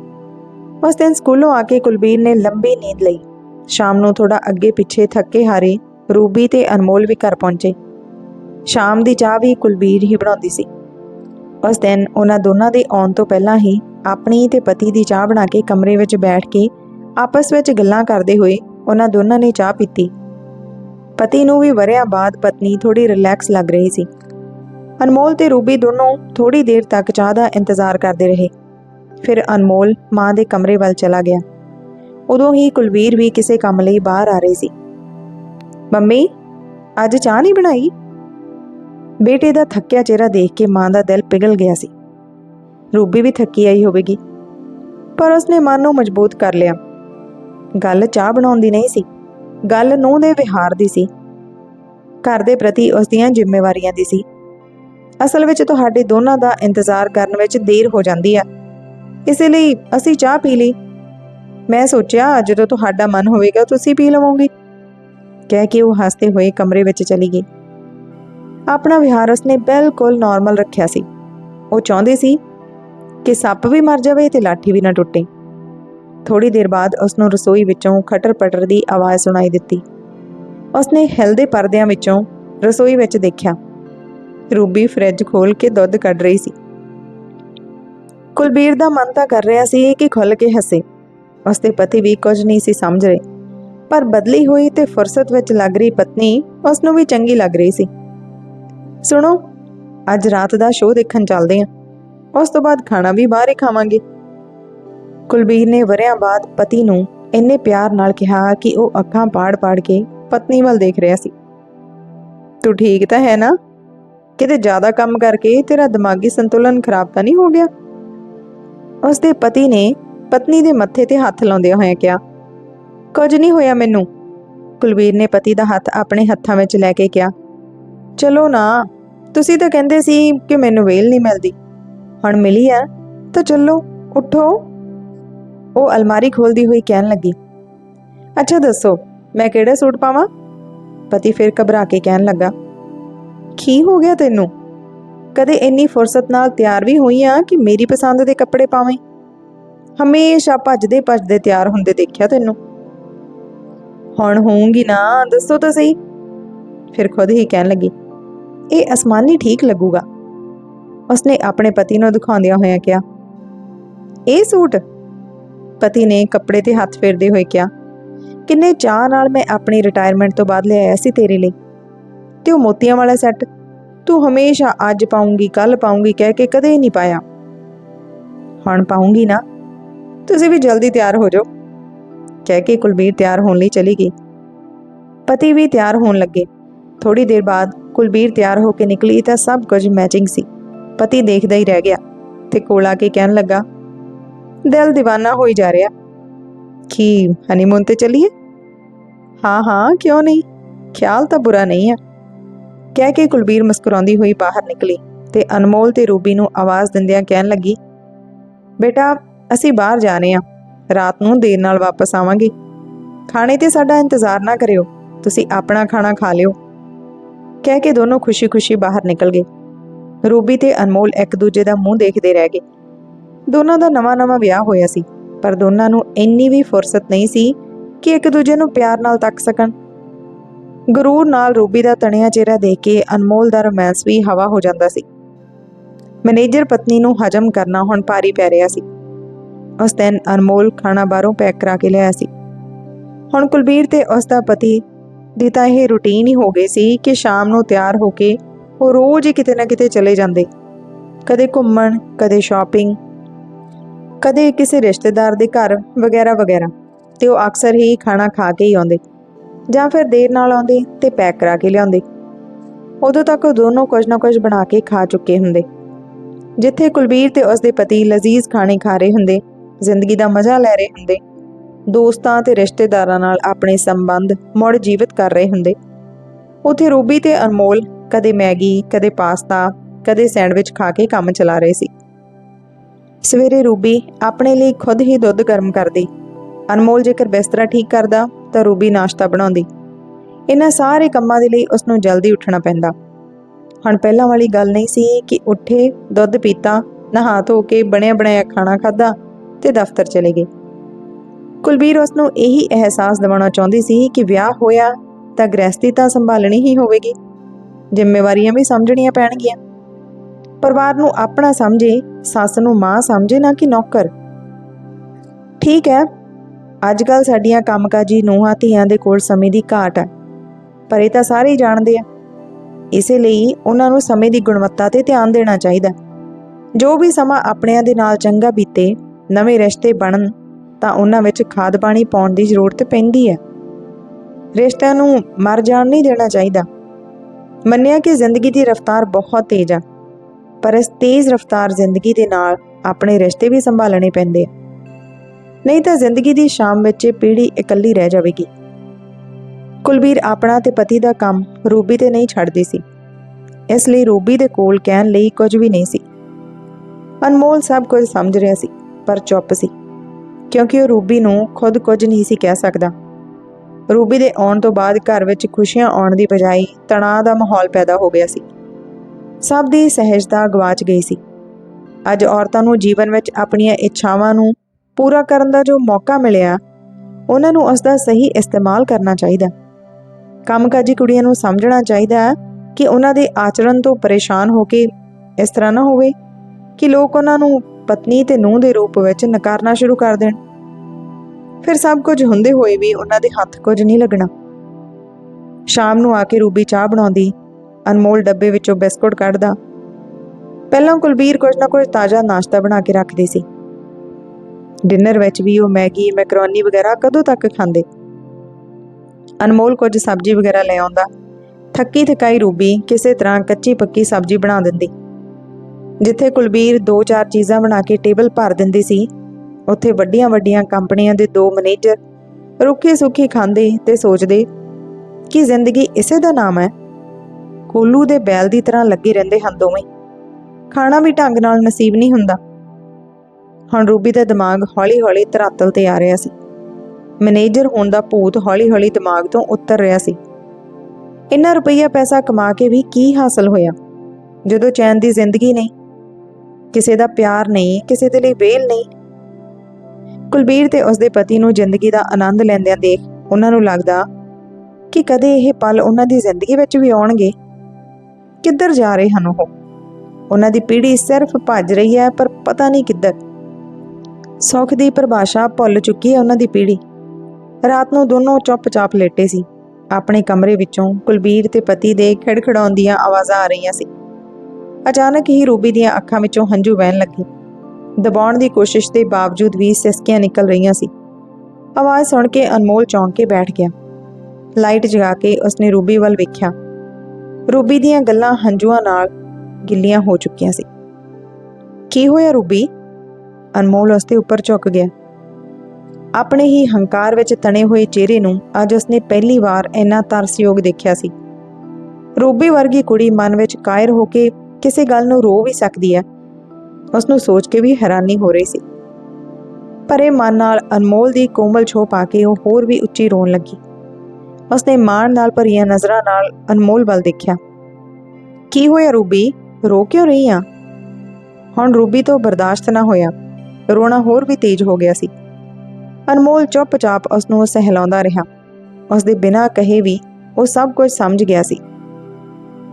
ਉਸ ਦਿਨ ਸਕੂਲੋਂ ਆ ਕੇ ਕੁਲਬੀਰ ਨੇ ਲੰਬੀ ਨੀਂਦ ਲਈ। ਸ਼ਾਮ ਨੂੰ ਥੋੜਾ ਅੱਗੇ ਪਿੱਛੇ ਥੱਕੇ ਹਾਰੇ ਰੂਬੀ ਤੇ ਅਨਮੋਲ ਵੀ ਘਰ ਪਹੁੰਚੇ। ਸ਼ਾਮ ਦੀ ਚਾਹ ਵੀ ਕੁਲਬੀਰ ਹੀ ਬਣਾਉਂਦੀ ਸੀ। ਉਸ ਦਿਨ ਉਹਨਾਂ ਦੋਨਾਂ ਦੇ ਆਉਣ ਤੋਂ ਪਹਿਲਾਂ ਹੀ ਆਪਣੀ ਤੇ ਪਤੀ ਦੀ ਚਾਹ ਬਣਾ ਕੇ ਕਮਰੇ ਵਿੱਚ ਬੈਠ ਕੇ ਆਪਸ ਵਿੱਚ ਗੱਲਾਂ ਕਰਦੇ ਹੋਏ ਉਹਨਾਂ ਦੋਨਾਂ ਨੇ ਚਾਹ ਪੀਤੀ। ਪਤੀ ਨੂੰ ਵੀ ਵਰਿਆਂ ਬਾਅਦ ਪਤਨੀ ਥੋੜੀ ਰਿਲੈਕਸ ਲੱਗ ਰਹੀ ਸੀ। ਅਨਮੋਲ ਤੇ ਰੂਬੀ ਦੋਨੋਂ ਥੋੜੀ ਦੇਰ ਤੱਕ ਚਾਹ ਦਾ ਇੰਤਜ਼ਾਰ ਕਰਦੇ ਰਹੇ। ਫਿਰ ਅਨਮੋਲ ਮਾਂ ਦੇ ਕਮਰੇ ਵੱਲ ਚਲਾ ਗਿਆ। ਉਦੋਂ ਹੀ ਕੁਲਵੀਰ ਵੀ ਕਿਸੇ ਕੰਮ ਲਈ ਬਾਹਰ ਆ ਰਹੀ ਸੀ। ਮੰਮੀ, ਅੱਜ ਚਾਹ ਨਹੀਂ ਬਣਾਈ? ਬੇਟੇ ਦਾ ਥੱਕਿਆ ਚਿਹਰਾ ਦੇਖ ਕੇ ਮਾਂ ਦਾ ਦਿਲ ਪਿਘਲ ਗਿਆ ਸੀ। ਰੂਬੀ ਵੀ ਥੱਕੀ ਆਈ ਹੋਵੇਗੀ, ਪਰ ਉਸਨੇ ਮਨ ਨੂੰ ਮਜ਼ਬੂਤ ਕਰ ਲਿਆ। ਗੱਲ ਚਾਹ ਬਣਾਉਣ ਦੀ ਨਹੀਂ ਸੀ, ਗੱਲ ਨੂੰਹ ਦੇ ਵਿਹਾਰ ਦੀ ਸੀ। ਘਰ ਦੇ ਪ੍ਰਤੀ ਉਸ ਦੀਆਂ ਜ਼ਿੰਮੇਵਾਰੀਆਂ ਦੀ ਸੀ। ਅਸਲ ਵਿੱਚ ਤੁਹਾਡੇ ਦੋਨਾਂ ਦਾ ਇੰਤਜ਼ਾਰ ਕਰਨ ਵਿੱਚ ਦੇਰ ਹੋ ਜਾਂਦੀ ਹੈ। ਇਸੇ ਲਈ ਅਸੀਂ ਚਾਹ ਪੀ ਲਈ। ਮੈਂ ਸੋਚਿਆ, ਜਦੋਂ ਤੁਹਾਡਾ ਮਨ ਹੋਵੇਗਾ, ਤੁਸੀਂ ਪੀ ਲਵੋਗੇ। ਕਹਿ ਕੇ ਉਹ ਹੱਸਦੇ ਹੋਏ ਕਮਰੇ ਵਿੱਚ ਚਲੀ ਗਈ। ਆਪਣਾ ਵਿਹਾਰ ਉਸਨੇ ਬਿਲਕੁਲ ਨਾਰਮਲ ਰੱਖਿਆ ਸੀ। ਉਹ ਚਾਹੁੰਦੀ ਸੀ ਕਿ ਸੱਪ ਵੀ ਮਰ ਜਾਵੇ ਤੇ ਲਾਠੀ ਵੀ ਨਾ ਟੁੱਟੇ। ਥੋੜੀ ਦੇਰ ਬਾਅਦ ਉਸ ਨੂੰ ਰਸੋਈ ਵਿੱਚੋਂ ਖਟਰ-ਪਟਰ ਦੀ ਆਵਾਜ਼ ਸੁਣਾਈ ਦਿੱਤੀ। ਉਸਨੇ ਹਿਲਦੇ ਪਰਦਿਆਂ ਵਿੱਚੋਂ ਰਸੋਈ ਵਿੱਚ ਦੇਖਿਆ। ਰੂਬੀ ਫ੍ਰਿਜ ਖੋਲ ਕੇ ਦੁੱਧ ਕੱਢ ਰਹੀ ਸੀ। ਕੁਲਬੀਰ ਦਾ ਮਨ ਤਾਂ ਕਰ ਰਿਹਾ ਸੀ ਕਿ ਖੁੱਲ ਕੇ ਹੱਸੇ। ਉਸਦੇ ਪਤੀ ਵੀ ਕੁਝ ਨਹੀਂ ਸੀ ਸਮਝ ਰਹੇ। ਪਰ ਬਦਲੀ ਹੋਈ ਤੇ ਫੁਰਸਤ ਵਿੱਚ ਲੱਗ ਰਹੀ ਪਤਨੀ ਉਸ ਨੂੰ ਵੀ ਚੰਗੀ ਲੱਗ ਰਹੀ ਸੀ। ਸੁਣੋ, ਅੱਜ ਰਾਤ ਦਾ ਸ਼ੋਅ ਦੇਖਣ ਚੱਲਦੇ ਹਾਂ। ਉਸ ਤੋਂ ਬਾਅਦ ਖਾਣਾ ਵੀ ਬਾਹਰ ਹੀ ਖਾਵਾਂਗੇ। ਕੁਲਬੀਰ ਨੇ ਵਰਿਆਂ ਬਾਅਦ ਪਤੀ ਨੂੰ ਇੰਨੇ ਪਿਆਰ ਨਾਲ ਕਿਹਾ ਕਿ ਉਹ ਅੱਖਾਂ ਪਾੜ-ਪਾੜ ਕੇ ਪਤਨੀ ਵੱਲ ਦੇਖ ਰਿਹਾ ਸੀ। ਤੂੰ ਠੀਕ ਤਾਂ ਹੈ ਨਾ? ਕਿਤੇ ਜ਼ਿਆਦਾ ਕੰਮ ਕਰਕੇ ਤੇਰਾ ਦਿਮਾਗੀ ਸੰਤੁਲਨ ਖਰਾਬ ਤਾਂ ਨਹੀਂ ਹੋ ਗਿਆ? ਉਸ ਦੇ ਪਤੀ ਨੇ ਪਤਨੀ ਦੇ ਮੱਥੇ ਤੇ ਹੱਥ ਲਾਉਂਦਿਆਂ ਹੋਇਆਂ ਕਿਹਾ, ਕੁਝ ਨਹੀਂ ਹੋਇਆ ਮੈਨੂੰ। ਕੁਲਵੀਰ ਨੇ ਪਤੀ ਦਾ ਹੱਥ ਆਪਣੇ ਹੱਥਾਂ ਵਿੱਚ ਲੈ ਕੇ ਕਿਹਾ, ਚਲੋ ਨਾ, ਤੁਸੀਂ ਤਾਂ ਕਹਿੰਦੇ ਸੀ ਕਿ ਮੈਨੂੰ ਵੇਲ ਨਹੀਂ ਮਿਲਦੀ। ਹੁਣ ਮਿਲੀ ਆ ਤਾਂ ਚੱਲੋ, ਉੱਠੋ। ਉਹ ਅਲਮਾਰੀ ਖੋਲਦੀ ਹੋਈ ਕਹਿਣ ਲੱਗੀ, ਅੱਛਾ ਦੱਸੋ, ਮੈਂ ਕਿਹੜਾ ਸੂਟ ਪਾਵਾਂ? ਪਤੀ ਫਿਰ ਘਬਰਾ ਕੇ ਕਹਿਣ ਲੱਗਾ ਕੀ ਹੋ ਗਿਆ ਤੈਨੂੰ? ਕਦੇ ਇੰਨੀ ਫੁਰਸਤ ਨਾਲ ਤਿਆਰ ਵੀ ਹੋਈ ਆ ਕਿ ਮੇਰੀ ਪਸੰਦ ਦੇ ਕੱਪੜੇ ਪਾਵੇਂ? ਹਮੇਸ਼ਾ ਭੱਜਦੇ ਭੱਜਦੇ ਤਿਆਰ ਹੁੰਦੇ ਦੇਖਿਆ ਤੈਨੂੰ? ਹੁਣ ਹੋਊਂਗੀ ਨਾ, ਦੱਸੋ ਤਾਂ ਸਹੀ। ਫਿਰ ਖੁਦ ਹੀ ਕਹਿਣ ਲੱਗੀ, ਇਹ ਅਸਮਾਨੀ ਠੀਕ ਲੱਗੂਗਾ। ਉਸਨੇ ਆਪਣੇ ਪਤੀ ਨੂੰ ਦਿਖਾਉਂਦਿਆਂ ਹੋਇਆਂ ਕਿਹਾ, ਇਹ ਸੂਟ? ਪਤੀ ਨੇ ਕੱਪੜੇ ਤੇ ਹੱਥ ਫੇਰਦੇ ਹੋਏ ਕਿਹਾ, ਕਿੰਨੇ ਚਾਹ ਨਾਲ ਮੈਂ ਆਪਣੀ ਰਿਟਾਇਰਮੈਂਟ ਤੋਂ ਬਾਅਦ ਲਿਆਇਆ ਸੀ ਤੇਰੇ ਲਈ। ਤੇ ਉਹ ਮੋਤੀਆਂ ਵਾਲਾ ਸੈੱਟ ਤੂੰ ਹਮੇਸ਼ਾ ਅੱਜ ਪਾਉਂਗੀ ਕੱਲ ਪਾਉਂਗੀ, ਕਹਿ ਕੇ ਕਦੇ ਨਹੀਂ ਪਾਇਆ। ਹੁਣ ਪਾਉਂਗੀ ਨਾ, ਤੁਸੀਂ ਵੀ ਜਲਦੀ ਤਿਆਰ ਹੋ ਜਾਓ। ਕਹਿ ਕੇ ਕੁਲਬੀਰ ਤਿਆਰ ਹੋਣ ਲਈ ਚਲੀ ਗਈ। ਪਤੀ ਵੀ ਤਿਆਰ ਹੋਣ ਲੱਗੇ। ਥੋੜੀ ਦੇਰ ਬਾਅਦ ਕੁਲਬੀਰ ਤਿਆਰ ਹੋ ਕੇ ਨਿਕਲੀ ਤਾਂ ਸਭ ਕੁਝ ਮੈਚਿੰਗ ਸੀ। ਪਤੀ ਦੇਖਦਾ ਹੀ ਰਹਿ ਗਿਆ ਤੇ ਕੋਲ ਆ ਕੇ ਕਹਿਣ ਲੱਗਾ, ਦਿਲ دیਵਾਨਾ ਹੋਈ ਜਾ ਰਿਹਾ। ਕੀ ਹਨੀਮੂਨ ਤੇ ਚਲੀਏ? ਹਾਂ ਹਾਂ, ਕਿਉਂ ਨਹੀਂ? ਖਿਆਲ ਤਾਂ ਬੁਰਾ ਨਹੀਂ ਹੈ ਕਹਿ ਕੇ ਕੁਲਬੀਰ ਮੁਸਕਰਾਉਂਦੀ ਹੋਈ ਬਾਹਰ ਨਿਕਲੀ ਤੇ ਅਨਮੋਲ ਤੇ ਰੂਬੀ ਨੂੰ ਆਵਾਜ਼ ਦਿੰਦਿਆਂ ਕਹਿਣ ਲੱਗੀ, ਬੇਟਾ, ਅਸੀਂ ਬਾਹਰ ਜਾ ਰਹੇ ਹਾਂ ਰਾਤ ਨੂੰ ਦੇਰ ਨਾਲ ਵਾਪਸ ਆਵਾਂਗੇ। ਖਾਣੇ ਤੇ ਸਾਡਾ ਇੰਤਜ਼ਾਰ ਨਾ ਕਰਿਓ। ਤੁਸੀਂ ਆਪਣਾ ਖਾਣਾ ਖਾ ਲਿਓ। ਕਹਿ ਕੇ ਦੋਨੋਂ ਖੁਸ਼ੀ-ਖੁਸ਼ੀ ਬਾਹਰ ਨਿਕਲ ਗਏ। ਰੂਬੀ ਤੇ ਅਨਮੋਲ ਇੱਕ ਦੂਜੇ ਦਾ ਮੂੰਹ ਦੇਖਦੇ ਰਹਿ ਗਏ। ਦੋਨਾਂ ਦਾ ਨਵਾਂ-ਨਵਾਂ ਵਿਆਹ ਹੋਇਆ ਸੀ, ਪਰ ਦੋਨਾਂ ਨੂੰ ਇੰਨੀ ਵੀ ਫੁਰਸਤ ਨਹੀਂ ਸੀ ਕਿ ਇੱਕ ਦੂਜੇ ਨੂੰ ਪਿਆਰ ਨਾਲ ਤੱਕ ਸਕਣ। ਗਰੂਰ ਨਾਲ ਰੂਬੀ ਦਾ ਤਣਿਆ ਚਿਹਰਾ ਦੇਖ ਕੇ ਅਨਮੋਲ ਦਾ ਰੋਮਾਂਸ ਵੀ ਹਵਾ ਹੋ ਜਾਂਦਾ ਸੀ। ਮੈਨੇਜਰ ਪਤਨੀ ਨੂੰ ਹਜਮ ਕਰਨਾ ਹੁਣ ਭਾਰੀ ਪੈ ਰਿਹਾ ਸੀ। ਉਸ ਦਿਨ ਅਨਮੋਲ ਖਾਣਾ ਬਾਹਰੋਂ ਪੈਕ ਕਰਾ ਕੇ ਲਿਆਇਆ ਸੀ। ਹੁਣ ਕੁਲਬੀਰ ਤੇ ਉਸ ਦਾ ਪਤੀ ਦੀ ਤਾਂ ਇਹ ਰੁਟੀਨ ਹੀ ਹੋ ਗਈ ਸੀ ਕਿ ਸ਼ਾਮ ਨੂੰ ਤਿਆਰ ਹੋ ਕੇ ਉਹ ਰੋਜ਼ ਹੀ ਕਿਤੇ ਨਾ ਕਿਤੇ ਚਲੇ ਜਾਂਦੇ। ਕਦੇ ਘੁੰਮਣ, ਕਦੇ ਸ਼ਾਪਿੰਗ, ਕਦੇ ਕਿਸੇ ਰਿਸ਼ਤੇਦਾਰ ਦੇ ਘਰ ਵਗੈਰਾ ਵਗੈਰਾ ਤੇ ਉਹ ਅਕਸਰ ਹੀ ਖਾਣਾ ਖਾ ਕੇ ਹੀ ਆਉਂਦੇ। ਜਾਂ ਫਿਰ ਦੇਰ ਨਾਲ ਆਉਂਦੇ ਤੇ ਪੈਕ ਕਰਾ ਕੇ ਲਿਆਉਂਦੇ। ਉਦੋਂ ਤੱਕ ਉਹ ਦੋਨੋਂ ਕੁਝ ਨਾ ਕੁਝ ਬਣਾ ਕੇ ਖਾ ਚੁੱਕੇ ਹੁੰਦੇ। ਜਿੱਥੇ ਕੁਲਬੀਰ ਤੇ ਉਸਦੇ ਪਤੀ ਲਜ਼ੀਜ਼ ਖਾਣੇ ਖਾ ਰਹੇ ਹੁੰਦੇ, ਜ਼ਿੰਦਗੀ ਦਾ ਮਜ਼ਾ ਲੈ ਰਹੇ ਹੁੰਦੇ, ਦੋਸਤਾਂ ਤੇ ਰਿਸ਼ਤੇਦਾਰਾਂ ਨਾਲ ਆਪਣੇ ਸੰਬੰਧ ਮੁੜ ਜੀਵਤ ਕਰ ਰਹੇ ਹੁੰਦੇ। ਉਥੇ ਰੂਬੀ ਤੇ ਅਨਮੋਲ ਕਦੇ ਮੈਗੀ, ਕਦੇ ਪਾਸਤਾ, ਕਦੇ ਸੈਂਡਵਿਚ ਖਾ ਕੇ ਕੰਮ ਚਲਾ ਰਹੇ ਸੀ। ਸਵੇਰੇ ਰੂਬੀ ਆਪਣੇ ਲਈ ਖੁਦ ਹੀ ਦੁੱਧ ਗਰਮ ਕਰਦੀ ਅਨਮੋਲ ਜੇਕਰ ਬਿਸਤਰਾ ਠੀਕ ਕਰਦਾ, ਤਾਂ ਰੂਬੀ ਨਾਸ਼ਤਾ ਬਣਾਉਂਦੀ। ਇਹਨਾਂ ਸਾਰੇ ਕੰਮਾਂ ਦੇ ਲਈ ਉਸ ਨੂੰ ਜਲਦੀ ਉੱਠਣਾ ਪੈਂਦਾ। ਹੁਣ ਪਹਿਲਾਂ ਵਾਲੀ ਗੱਲ ਨਹੀਂ ਸੀ ਕਿ ਉੱਠੇ, ਦੁੱਧ ਪੀਤਾ, ਨਹਾ ਧੋ ਕੇ, ਬਣਿਆ ਬਣਾਇਆ ਖਾਣਾ ਖਾਦਾ ਤੇ ਦਫ਼ਤਰ ਚਲੇ ਗਏ। ਕੁਲਬੀਰ ਉਸ ਨੂੰ ਇਹੀ ਅਹਿਸਾਸ ਦਿਵਾਉਣਾ ਚਾਹੁੰਦੀ ਸੀ ਕਿ ਵਿਆਹ ਹੋਇਆ ਤਾਂ ਗ੍ਰਹਿਸਤੀ ਤਾਂ ਸੰਭਾਲਣੀ ਹੀ ਹੋਵੇਗੀ। ਜ਼ਿੰਮੇਵਾਰੀਆਂ ਵੀ ਸਮਝਣੀਆਂ ਪੈਣਗੀਆਂ। ਪਰਿਵਾਰ ਨੂੰ ਆਪਣਾ ਸਮਝੇ, ਸੱਸ ਨੂੰ ਮਾਂ ਸਮਝੇ ਨਾ ਕਿ ਨੌਕਰ। ਠੀਕ ਹੈ ਅੱਜ ਕੱਲ ਸਾਡੀਆਂ ਕੰਮਕਾਜੀ ਨੂੰਹਾਂ ਧੀਆਂ ਦੇ ਕੋਲ ਸਮੇਂ ਦੀ ਘਾਟ ਹੈ, ਪਰ ਇਹ ਤਾਂ ਸਾਰੇ ਹੀ ਜਾਣਦੇ ਆ। ਇਸੇ ਲਈ ਉਹਨਾਂ ਨੂੰ ਸਮੇਂ ਦੀ ਗੁਣਵੱਤਾ ਤੇ ਧਿਆਨ ਦੇਣਾ ਚਾਹੀਦਾ ਜੋ ਵੀ ਸਮਾਂ ਆਪਣਿਆਂ ਦੇ ਨਾਲ ਚੰਗਾ ਬੀਤੇ, ਨਵੇਂ ਰਿਸ਼ਤੇ ਬਣਨ, ਤਾਂ ਉਹਨਾਂ ਵਿੱਚ ਖਾਦ ਪਾਣੀ ਪਾਉਣ ਦੀ ਜ਼ਰੂਰਤ ਪੈਂਦੀ ਹੈ। ਰਿਸ਼ਤਿਆਂ ਨੂੰ ਮਰ ਜਾਣ ਨਹੀਂ ਦੇਣਾ ਚਾਹੀਦਾ। ਮੰਨਿਆ ਕਿ ਜ਼ਿੰਦਗੀ ਦੀ ਰਫ਼ਤਾਰ ਬਹੁਤ ਤੇਜ਼ ਆ, ਪਰ ਇਸ ਤੇਜ਼ ਰਫ਼ਤਾਰ ਜ਼ਿੰਦਗੀ ਦੇ ਨਾਲ ਆਪਣੇ ਰਿਸ਼ਤੇ ਵੀ ਸੰਭਾਲਣੇ ਪੈਂਦੇ ਆ। ਨਹੀਂ ਤਾਂ ਜ਼ਿੰਦਗੀ ਦੀ ਸ਼ਾਮ ਵਿੱਚ ਇਹ ਪੀੜ੍ਹੀ ਇਕੱਲੀ ਰਹਿ ਜਾਵੇਗੀ। ਕੁਲਬੀਰ ਆਪਣਾ ਤੇ ਪਤੀ ਦਾ ਕੰਮ ਰੂਬੀ ਤੇ ਨਹੀਂ ਛੱਡਦੀ ਸੀ। ਇਸ ਲਈ ਰੂਬੀ ਦੇ ਕੋਲ ਕਹਿਣ ਲਈ ਕੁਝ ਵੀ ਨਹੀਂ ਸੀ। ਅਨਮੋਲ ਸਭ ਕੁਝ ਸਮਝ ਰਿਹਾ ਸੀ, ਪਰ ਚੁੱਪ ਸੀ। ਕਿਉਂਕਿ ਉਹ ਰੂਬੀ ਨੂੰ ਖੁਦ ਕੁਝ ਨਹੀਂ ਸੀ ਕਹਿ ਸਕਦਾ। ਰੂਬੀ ਦੇ ਆਉਣ ਤੋਂ ਬਾਅਦ ਘਰ ਵਿੱਚ ਖੁਸ਼ੀਆਂ ਆਉਣ ਦੀ ਬਜਾਏ ਤਣਾਅ ਦਾ ਮਾਹੌਲ ਪੈਦਾ ਹੋ ਗਿਆ ਸੀ। ਸਭ ਦੀ ਸਹਿਜਤਾ ਗਵਾਚ ਗਈ ਸੀ। ਅੱਜ ਔਰਤਾਂ ਨੂੰ ਜੀਵਨ ਵਿੱਚ ਆਪਣੀਆਂ ਇੱਛਾਵਾਂ ਨੂੰ ਪੂਰਾ ਕਰਨ ਦਾ ਜੋ ਮੌਕਾ ਮਿਲਿਆ, ਉਹਨਾਂ ਨੂੰ ਉਸ ਦਾ ਸਹੀ ਇਸਤੇਮਾਲ ਕਰਨਾ ਚਾਹੀਦਾ। ਕੰਮਕਾਜੀ ਕੁੜੀਆਂ ਨੂੰ ਸਮਝਣਾ ਚਾਹੀਦਾ ਕਿ ਉਹਨਾਂ ਦੇ ਆਚਰਣ ਤੋਂ ਪਰੇਸ਼ਾਨ ਹੋ ਕੇ ਇਸ ਤਰ੍ਹਾਂ ਨਾ ਹੋਵੇ ਕਿ ਲੋਕ ਉਹਨਾਂ ਨੂੰ ਪਤਨੀ ਤੇ ਨੂੰਹ ਦੇ ਰੂਪ ਵਿੱਚ ਨਕਾਰਨਾ ਸ਼ੁਰੂ ਕਰ ਦੇਣ। ਫਿਰ ਸਭ ਕੁਝ ਹੁੰਦੇ ਹੋਏ ਵੀ ਉਹਨਾਂ ਦੇ ਹੱਥ ਕੁਝ ਨਹੀਂ ਲੱਗਣਾ। ਸ਼ਾਮ ਨੂੰ ਆ ਕੇ ਰੂਬੀ ਚਾਹ ਬਣਾਉਂਦੀ, ਅਨਮੋਲ ਡੱਬੇ ਵਿੱਚੋਂ ਬਿਸਕੁਟ ਕੱਢਦਾ। ਪਹਿਲਾਂ ਕੁਲਬੀਰ ਕੁਝ ਨਾ ਕੁਝ ਤਾਜ਼ਾ ਨਾਸ਼ਤਾ ਬਣਾ ਕੇ ਰੱਖਦੀ ਸੀ। ਡਿਨਰ ਵਿੱਚ ਵੀ ਉਹ ਮੈਗੀ ਮੈਕਰੋਨੀ ਵਗੈਰਾ ਕਦੋਂ ਤੱਕ ਖਾਂਦੇ? ਅਨਮੋਲ ਕੁਝ ਸਬਜ਼ੀ ਵਗੈਰਾ ਲੈ ਆਉਂਦਾ। ਥੱਕੀ ਥਕਾਈ ਰੂਬੀ ਕਿਸੇ ਤਰ੍ਹਾਂ ਕੱਚੀ ਪੱਕੀ ਸਬਜ਼ੀ ਬਣਾ ਦਿੰਦੀ। ਜਿੱਥੇ ਕੁਲਬੀਰ ਦੋ ਚਾਰ ਚੀਜ਼ਾਂ ਬਣਾ ਕੇ ਟੇਬਲ ਭਰ ਦਿੰਦੀ ਸੀ, ਉੱਥੇ ਵੱਡੀਆਂ ਵੱਡੀਆਂ ਕੰਪਨੀਆਂ ਦੇ ਦੋ ਮੈਨੇਜਰ ਰੁੱਖੀ ਸੁੱਖੀ ਖਾਂਦੇ ਤੇ ਸੋਚਦੇ, ਕਿ ਜ਼ਿੰਦਗੀ ਇਸੇ ਦਾ ਨਾਮ ਹੈ? ਕੋਲੂ ਦੇ ਬੈਲ ਦੀ ਤਰ੍ਹਾਂ ਲੱਗੇ ਰਹਿੰਦੇ ਹਨ ਦੋਵੇਂ। ਖਾਣਾ ਵੀ ਢੰਗ ਨਾਲ ਨਸੀਬ ਨਹੀਂ ਹੁੰਦਾ। ਹੁਣ ਰੂਬੀ ਦਾ ਦਿਮਾਗ ਹੌਲੀ-ਹੌਲੀ ਧਰਾਤਲ ਤੇ ਆ ਰਿਹਾ ਸੀ। ਮੈਨੇਜਰ ਹੋਣ ਦਾ ਭੂਤ ਹੌਲੀ-ਹੌਲੀ ਦਿਮਾਗ ਤੋਂ ਉਤਰ ਰਿਹਾ ਸੀ। ਇੰਨਾ ਰੁਪਈਆ ਪੈਸਾ ਕਮਾ ਕੇ ਵੀ ਕੀ ਹਾਸਲ ਹੋਇਆ? ਜਦੋਂ ਚੈਨ ਦੀ ਜ਼ਿੰਦਗੀ ਨਹੀਂ, ਕਿਸੇ ਦਾ ਪਿਆਰ ਨਹੀਂ, ਕਿਸੇ ਦੇ ਲਈ ਵੇਲ ਨਹੀਂ। ਕੁਲਬੀਰ ਤੇ ਉਸਦੇ ਪਤੀ ਨੂੰ ਜ਼ਿੰਦਗੀ ਦਾ ਆਨੰਦ ਲੈਂਦਿਆਂ ਦੇਖ ਉਹਨਾਂ ਨੂੰ ਲੱਗਦਾ ਕਿ ਕਦੇ ਇਹ ਪਲ ਉਹਨਾਂ ਦੀ ਜ਼ਿੰਦਗੀ ਵਿੱਚ ਵੀ ਆਉਣਗੇ। ਕਿੱਧਰ ਜਾ ਰਹੇ ਹਨ ਉਹ? ਉਹਨਾਂ ਦੀ ਪੀੜ੍ਹੀ ਸਿਰਫ ਭੱਜ ਰਹੀ ਹੈ, ਪਰ ਪਤਾ ਨਹੀਂ ਕਿੱਧਰ। ਸੁੱਖ ਦੀ ਪਰਿਭਾਸ਼ਾ ਭੁੱਲ ਚੁੱਕੀ ਹੈ ਉਹਨਾਂ ਦੀ ਪੀੜ੍ਹੀ। ਰਾਤ ਨੂੰ ਦੋਨੋਂ ਚੁੱਪਚਾਪ ਲੇਟੇ ਸੀ। ਆਪਣੇ ਕਮਰੇ ਵਿੱਚੋਂ ਕੁਲਬੀਰ ਤੇ ਪਤੀ ਦੇ ਖੜਖੜਾਉਣ ਦੀਆਂ ਆਵਾਜ਼ਾਂ ਆ ਰਹੀਆਂ ਸੀ। ਅਚਾਨਕ ਹੀ ਰੂਬੀ ਦੀਆਂ ਅੱਖਾਂ ਵਿੱਚੋਂ ਹੰਝੂ ਵਹਿਣ ਲੱਗੇ। ਦਬਾਉਣ ਦੀ ਕੋਸ਼ਿਸ਼ ਦੇ ਬਾਵਜੂਦ ਵੀ ਸਿਸਕੀਆਂ ਨਿਕਲ ਰਹੀਆਂ ਸੀ। ਆਵਾਜ਼ ਸੁਣ ਕੇ ਅਨਮੋਲ ਚੌਂਕ ਕੇ ਬੈਠ ਗਿਆ। ਲਾਈਟ ਜਗਾ ਕੇ ਉਸਨੇ ਰੂਬੀ ਵੱਲ ਵੇਖਿਆ। ਰੂਬੀ ਦੀਆਂ ਗੱਲਾਂ ਹੰਝੂਆਂ ਨਾਲ ਗਿੱਲੀਆਂ ਹੋ ਚੁੱਕੀਆਂ ਸੀ। ਕੀ ਹੋਇਆ ਰੂਬੀ? ਅਨਮੋਲ ਉਸਦੇ ਉੱਪਰ ਝੁੱਕ ਗਿਆ। ਆਪਣੇ ਹੀ ਹੰਕਾਰ ਵਿੱਚ ਤਣੇ ਹੋਏ ਚਿਹਰੇ ਨੂੰ ਅੱਜ ਉਸਨੇ ਪਹਿਲੀ ਵਾਰ ਇੰਨਾ ਤਰਸਯੋਗ ਦੇਖਿਆ ਸੀ। ਰੂਬੀ ਵਰਗੀ ਕੁੜੀ ਮਨ ਵਿੱਚ ਕਾਇਰ ਹੋ ਕੇ ਕਿਸੇ ਗੱਲ ਨੂੰ ਰੋ ਵੀ ਸਕਦੀ ਹੈ। ਉਸ ਨੂੰ ਸੋਚ ਕੇ ਵੀ ਹੈਰਾਨੀ ਹੋ ਰਹੀ ਸੀ। ਪਰ ਇਹ ਮਨ ਨਾਲ ਅਨਮੋਲ ਦੀ ਕੋਮਲ ਛੋ ਪਾ ਕੇ ਉਹ ਹੋਰ ਵੀ ਉੱਚੀ ਰੋਣ ਲੱਗੀ। ਉਸਨੇ ਮਾਣ ਨਾਲ ਭਰੀਆਂ ਨਜ਼ਰਾਂ ਨਾਲ ਅਨਮੋਲ ਵੱਲ ਦੇਖਿਆ। ਕੀ ਹੋਇਆ ਰੂਬੀ? ਰੋ ਕਿਉਂ ਰਹੀ ਆ? ਹੁਣ ਰੂਬੀ ਤੋਂ ਬਰਦਾਸ਼ਤ ਨਾ ਹੋਇਆ। ਰੋਣਾ ਹੋਰ ਵੀ ਤੇਜ਼ ਹੋ ਗਿਆ ਸੀ। ਅਨਮੋਲ ਚੁੱਪਚਾਪ ਉਸ ਨੂੰ ਸਹਿਲਾਉਂਦਾ ਰਿਹਾ। ਉਸ ਦੇ ਬਿਨਾਂ ਕਹੇ ਵੀ ਉਹ ਸਭ ਕੁਝ ਸਮਝ ਗਿਆ ਸੀ।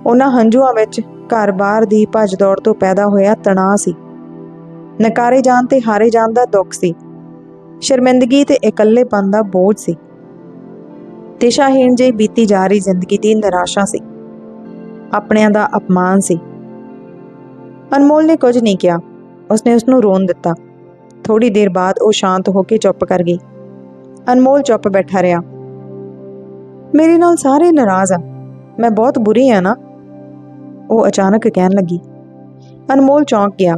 ਉਹਨਾਂ ਹੰਝੂਆਂ ਵਿੱਚ ਘਰ-ਬਾਰ ਦੀ ਭੱਜ ਦੌੜ ਤੋਂ ਪੈਦਾ ਹੋਇਆ ਤਣਾਅ ਸੀ। ਨਕਾਰੇ ਜਾਣ ਤੇ ਹਾਰੇ ਜਾਣ ਦਾ ਦੁੱਖ ਸੀ। ਸ਼ਰਮਿੰਦਗੀ ਤੇ ਇਕੱਲੇਪਨ ਦਾ ਬੋਝ ਸੀ। ਦਿਸ਼ਾਹੀਣ ਜਿਹੀ ਬੀਤੀ ਜਾ ਰਹੀ ਜ਼ਿੰਦਗੀ ਦੀ ਨਿਰਾਸ਼ਾ ਸੀ। ਆਪਣਿਆਂ ਦਾ ਅਪਮਾਨ ਸੀ। ਅਨਮੋਲ ਨੇ ਕੁਝ ਨਹੀਂ ਕਿਹਾ। ਉਸਨੇ ਉਸ ਨੂੰ ਰੋਣ ਦਿੱਤਾ। ਥੋੜੀ ਦੇਰ ਬਾਅਦ ਉਹ ਸ਼ਾਂਤ ਹੋ ਕੇ ਚੁੱਪ ਕਰ ਗਈ। ਅਨਮੋਲ ਚੁੱਪ ਬੈਠਾ ਰਿਹਾ। ਮੇਰੇ ਨਾਲ ਸਾਰੇ ਨਾਰਾਜ਼ ਆ। ਮੈਂ ਬਹੁਤ ਬੁਰੀ ਆ ਨਾ? ਉਹ ਅਚਾਨਕ ਕਹਿਣ ਲੱਗੀ। ਅਨਮੋਲ ਚੌਂਕ ਗਿਆ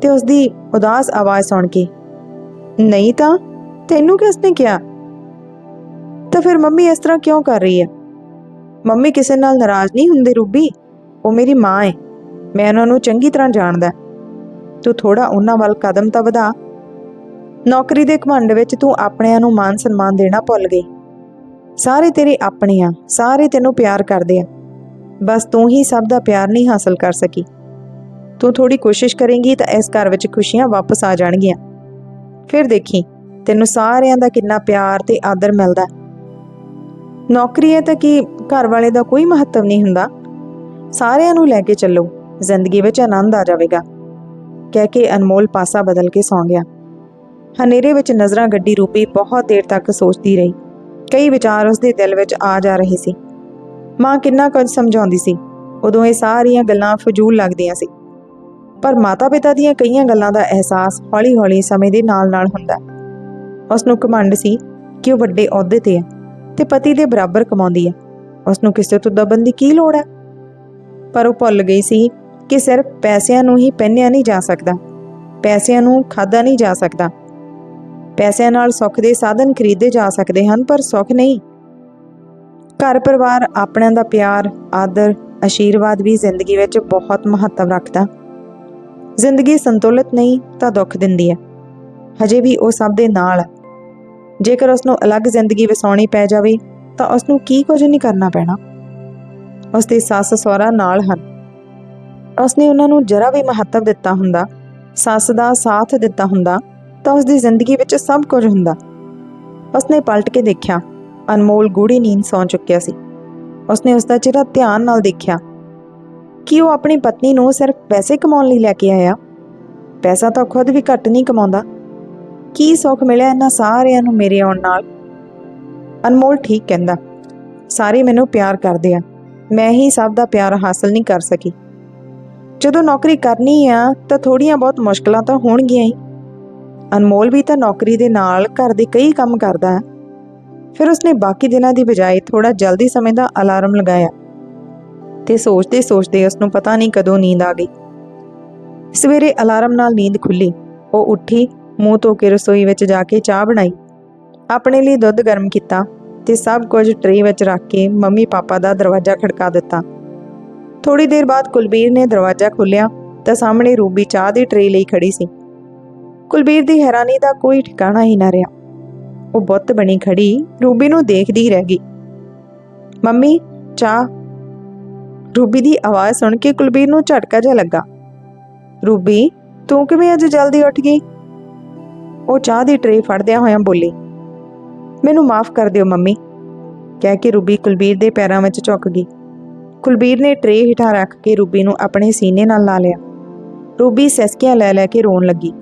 ਤੇ ਉਸ ਦੀ ਉਦਾਸ ਆਵਾਜ਼ ਸੁਣ ਕੇ, ਨਹੀਂ ਤਾਂ, ਤੈਨੂੰ ਕਿਸ ਨੇ ਕਿਹਾ? ਤਾਂ ਫਿਰ ਮੰਮੀ ਇਸ ਤਰ੍ਹਾਂ ਕਿਉਂ ਕਰ ਰਹੀ ਹੈ? ਮੰਮੀ ਕਿਸੇ ਨਾਲ ਨਾਰਾਜ਼ ਨਹੀਂ ਹੁੰਦੇ ਰੂਬੀ। ਉਹ ਮੇਰੀ ਮਾਂ ਹੈ ਮੈਂ ਉਹਨਾਂ ਨੂੰ ਚੰਗੀ ਤਰ੍ਹਾਂ ਜਾਣਦਾ। ਤੂੰ ਥੋੜਾ ਉਹਨਾਂ ਵੱਲ ਕਦਮ ਤਾਂ ਵਧਾ। ਨੌਕਰੀ ਦੇ ਘਮੰਡ ਵਿੱਚ ਤੂੰ ਆਪਣਿਆਂ ਨੂੰ ਮਾਨ ਸਨਮਾਨ ਦੇਣਾ ਭੁੱਲ ਗਈ। ਸਾਰੇ ਤੇਰੇ ਆਪਣੇ ਆ, ਸਾਰੇ ਤੈਨੂੰ ਪਿਆਰ ਕਰਦੇ ਆ। ਬਸ ਤੂੰ ਹੀ ਸਭ ਦਾ ਪਿਆਰ ਨਹੀਂ ਹਾਸਲ ਕਰ ਸਕੀ। ਤੂੰ ਥੋੜੀ ਕੋਸ਼ਿਸ਼ ਕਰੇਂਗੀ ਤਾਂ ਇਸ ਘਰ ਵਿੱਚ ਖੁਸ਼ੀਆਂ ਵਾਪਸ ਆ ਜਾਣਗੀਆਂ। ਫਿਰ ਦੇਖੀ, ਤੈਨੂੰ ਸਾਰਿਆਂ ਦਾ ਕਿੰਨਾ ਪਿਆਰ ਤੇ ਆਦਰ ਮਿਲਦਾ। ਨੌਕਰੀ ਹੈ ਤਾਂ ਕੀ ਘਰ ਵਾਲੇ ਦਾ ਕੋਈ ਮਹੱਤਵ ਨਹੀਂ ਹੁੰਦਾ। ਸਾਰਿਆਂ ਨੂੰ ਲੈ ਕੇ ਚੱਲੋ, ਜ਼ਿੰਦਗੀ ਵਿੱਚ ਆਨੰਦ ਆ ਜਾਵੇਗਾ। ਕਹਿ ਕੇ ਅਨਮੋਲ ਪਾਸਾ ਬਦਲ ਕੇ ਸੌਂ ਗਿਆ। ਹਨੇਰੇ ਵਿੱਚ ਨਜ਼ਰਾਂ ਗੱਡੀ ਰੂਪੀ ਬਹੁਤ ਦੇਰ ਤੱਕ ਸੋਚਦੀ ਰਹੀ। ਕਈ ਵਿਚਾਰ ਉਸਦੇ ਦਿਲ ਵਿੱਚ ਆ ਜਾ ਰਹੇ ਸੀ। ਮਾਂ ਕਿੰਨਾ ਕੁਝ ਸਮਝਾਉਂਦੀ ਸੀ। ਉਦੋਂ ਇਹ ਸਾਰੀਆਂ ਗੱਲਾਂ ਫਜ਼ੂਲ ਲੱਗਦੀਆਂ ਸੀ। ਪਰ ਮਾਤਾ-ਪਿਤਾ ਦੀਆਂ ਕਈਆਂ ਗੱਲਾਂ ਦਾ ਅਹਿਸਾਸ ਹੌਲੀ-ਹੌਲੀ ਸਮੇਂ ਦੇ ਨਾਲ-ਨਾਲ ਹੁੰਦਾ। ਉਸ ਨੂੰ ਘਮੰਡ ਸੀ ਕਿ ਉਹ ਵੱਡੇ ਅਹੁਦੇ ਤੇ ਹੈ ਤੇ ਪਤੀ ਦੇ ਬਰਾਬਰ ਕਮਾਉਂਦੀ ਹੈ। ਉਸ ਨੂੰ ਕਿਸੇ ਤੋਂ ਦਬਨ ਦੀ ਕੀ ਲੋੜ ਹੈ? ਪਰ ਉਹ ਭੁੱਲ ਗਈ ਸੀ ਕਿ ਸਿਰਫ ਪੈਸਿਆਂ ਨੂੰ ਹੀ ਪਹਿਨਿਆ ਨਹੀਂ ਜਾ ਸਕਦਾ, ਪੈਸਿਆਂ ਨੂੰ ਖਾਦਾ ਨਹੀਂ ਜਾ ਸਕਦਾ। ਪੈਸਿਆਂ ਨਾਲ ਸੁੱਖ ਦੇ ਸਾਧਨ ਖਰੀਦੇ ਜਾ ਸਕਦੇ ਹਨ, ਪਰ ਸੁੱਖ ਨਹੀਂ। ਘਰ ਪਰਿਵਾਰ ਆਪਣਿਆਂ ਦਾ ਪਿਆਰ, ਆਦਰ ਆਸ਼ੀਰਵਾਦ ਵੀ ਜ਼ਿੰਦਗੀ ਵਿੱਚ ਬਹੁਤ ਮਹੱਤਵ ਰੱਖਦਾ। ਜ਼ਿੰਦਗੀ ਸੰਤੁਲਿਤ ਨਹੀਂ ਤਾਂ ਦੁੱਖ ਦਿੰਦੀ ਹੈ। ਹਜੇ ਵੀ ਉਹ ਸਭ ਦੇ ਨਾਲ ਹੈ। ਜੇਕਰ ਉਸ ਨੂੰ ਅਲੱਗ ਜ਼ਿੰਦਗੀ ਵਸਾਉਣੀ ਪੈ ਜਾਵੇ, ਤਾਂ ਉਸ ਨੂੰ ਕੀ ਕੁਝ ਨਹੀਂ ਕਰਨਾ ਪੈਣਾ। ਉਸ ਦੀ ਸੱਸ ਸਹੁਰਾ ਨਾਲ ਹਨ। ਉਸਨੇ ਉਹਨਾਂ ਨੂੰ ਜਰਾ ਵੀ ਮਹੱਤਵ ਦਿੱਤਾ ਹੁੰਦਾ, ਸੱਸ ਦਾ ਸਾਥ ਦਿੱਤਾ ਹੁੰਦਾ, ਤਾਂ ਉਸ ਦੀ ਜ਼ਿੰਦਗੀ ਵਿੱਚ ਸਭ ਕੁਝ ਹੁੰਦਾ। ਉਸਨੇ ਪਲਟ ਕੇ ਦੇਖਿਆ, ਅਨਮੋਲ ਗੂੜੀ ਨੀਂਦ ਸੌਂ ਚੁੱਕਿਆ ਸੀ। ਉਸਨੇ ਉਸ ਦਾ ਚਿਹਰਾ ਧਿਆਨ ਨਾਲ ਦੇਖਿਆ। ਕਿ ਉਹ ਆਪਣੀ ਪਤਨੀ ਨੂੰ ਸਿਰਫ ਪੈਸੇ ਕਮਾਉਣ ਲਈ ਲੈ ਕੇ ਆਇਆ? ਪੈਸਾ ਤਾਂ ਖੁਦ ਵੀ ਘੱਟ ਨਹੀਂ ਕਮਾਉਂਦਾ। ਕੀ ਸੁੱਖ ਮਿਲਿਆ ਇਹਨਾਂ ਸਾਰਿਆਂ ਨੂੰ ਮੇਰੇ ਆਉਣ ਨਾਲ? ਅਨਮੋਲ ਠੀਕ ਕਹਿੰਦਾ, ਸਾਰੇ ਮੈਨੂੰ ਪਿਆਰ ਕਰਦੇ ਆ। ਮੈਂ ਹੀ ਸਭ ਦਾ ਪਿਆਰ ਹਾਸਲ ਨਹੀਂ ਕਰ ਸਕੀ। ਜਦੋਂ ਨੌਕਰੀ ਕਰਨੀ ਆ, ਤਾਂ ਥੋੜੀਆਂ ਬਹੁਤ ਮੁਸ਼ਕਲਾਂ ਤਾਂ ਹੋਣਗੀਆਂ ਹੀ। ਅਨਮੋਲ ਵੀ ਤਾਂ ਨੌਕਰੀ ਦੇ ਨਾਲ ਘਰ ਦੇ ਕਈ ਕੰਮ ਕਰਦਾ ਹੈ। ਫਿਰ ਉਸਨੇ ਬਾਕੀ ਦਿਨਾਂ ਦੀ ਬਜਾਏ ਥੋੜਾ ਜਲਦੀ ਸਮੇਂ ਦਾ ਅਲਾਰਮ ਲਗਾਇਆ ਤੇ ਸੋਚਦੇ ਸੋਚਦੇ ਉਸ ਨੂੰ ਪਤਾ ਨਹੀਂ ਕਦੋਂ ਨੀਂਦ ਆ ਗਈ। ਸਵੇਰੇ ਅਲਾਰਮ ਨਾਲ ਨੀਂਦ ਖੁੱਲੀ। ਉਹ ਉੱਠੀ, ਮੂੰਹ ਧੋ ਕੇ ਰਸੋਈ ਵਿੱਚ ਜਾ ਕੇ ਚਾਹ ਬਣਾਈ। ਆਪਣੇ ਲਈ ਦੁੱਧ ਗਰਮ ਕੀਤਾ ਤੇ ਸਭ ਕੁਝ ਟਰੇ ਵਿੱਚ ਰੱਖ ਕੇ ਮੰਮੀ ਪਾਪਾ ਦਾ ਦਰਵਾਜ਼ਾ ਖੜਕਾ ਦਿੱਤਾ। ਥੋੜੀ ਦੇਰ ਬਾਅਦ ਕੁਲਬੀਰ ਨੇ ਦਰਵਾਜ਼ਾ ਖੋਲ੍ਹਿਆ ਤਾਂ ਸਾਹਮਣੇ ਰੂਬੀ ਚਾਹ ਦੀ ਟਰੇ ਲਈ ਖੜੀ ਸੀ। ਕੁਲਬੀਰ ਦੀ ਹੈਰਾਨੀ ਦਾ ਕੋਈ ਠਿਕਾਣਾ ਹੀ ਨਾ ਰਿਹਾ। ਉਹ ਬੁੱਤ ਬਣੀ ਖੜੀ ਰੂਬੀ ਨੂੰ ਦੇਖਦੀ ਰਹਿ ਗਈ। ਮੰਮੀ, ਚਾਹ? ਰੂਬੀ ਦੀ ਆਵਾਜ਼ ਸੁਣ ਕੇ ਕੁਲਬੀਰ ਨੂੰ ਝਟਕਾ ਜਿਹਾ ਲੱਗਾ। ਰੂਬੀ, ਤੂੰ ਕਿਵੇਂ ਅੱਜ ਜਲਦੀ ਉੱਠ ਗਈ? ਉਹ ਚਾਹ ਦੀ ਟਰੇ ਫੜਦਿਆਂ ਹੋਇਆਂ ਬੋਲੀ। ਮੈਨੂੰ ਮਾਫ ਕਰ ਦਿਓ ਮੰਮੀ। ਕਹਿ ਕੇ ਰੂਬੀ ਕੁਲਬੀਰ ਦੇ ਪੈਰਾਂ ਵਿੱਚ ਝੁੱਕ ਗਈ। ਕੁਲਬੀਰ ਨੇ ਟਰੇ ਹੇਠਾਂ ਰੱਖ ਕੇ ਰੂਬੀ ਨੂੰ ਆਪਣੇ ਸੀਨੇ ਨਾਲ ਲਾ ਲਿਆ। ਰੂਬੀ ਸਸਕੀਆਂ ਲੈ ਲੈ ਕੇ ਰੋਣ ਲੱਗੀ।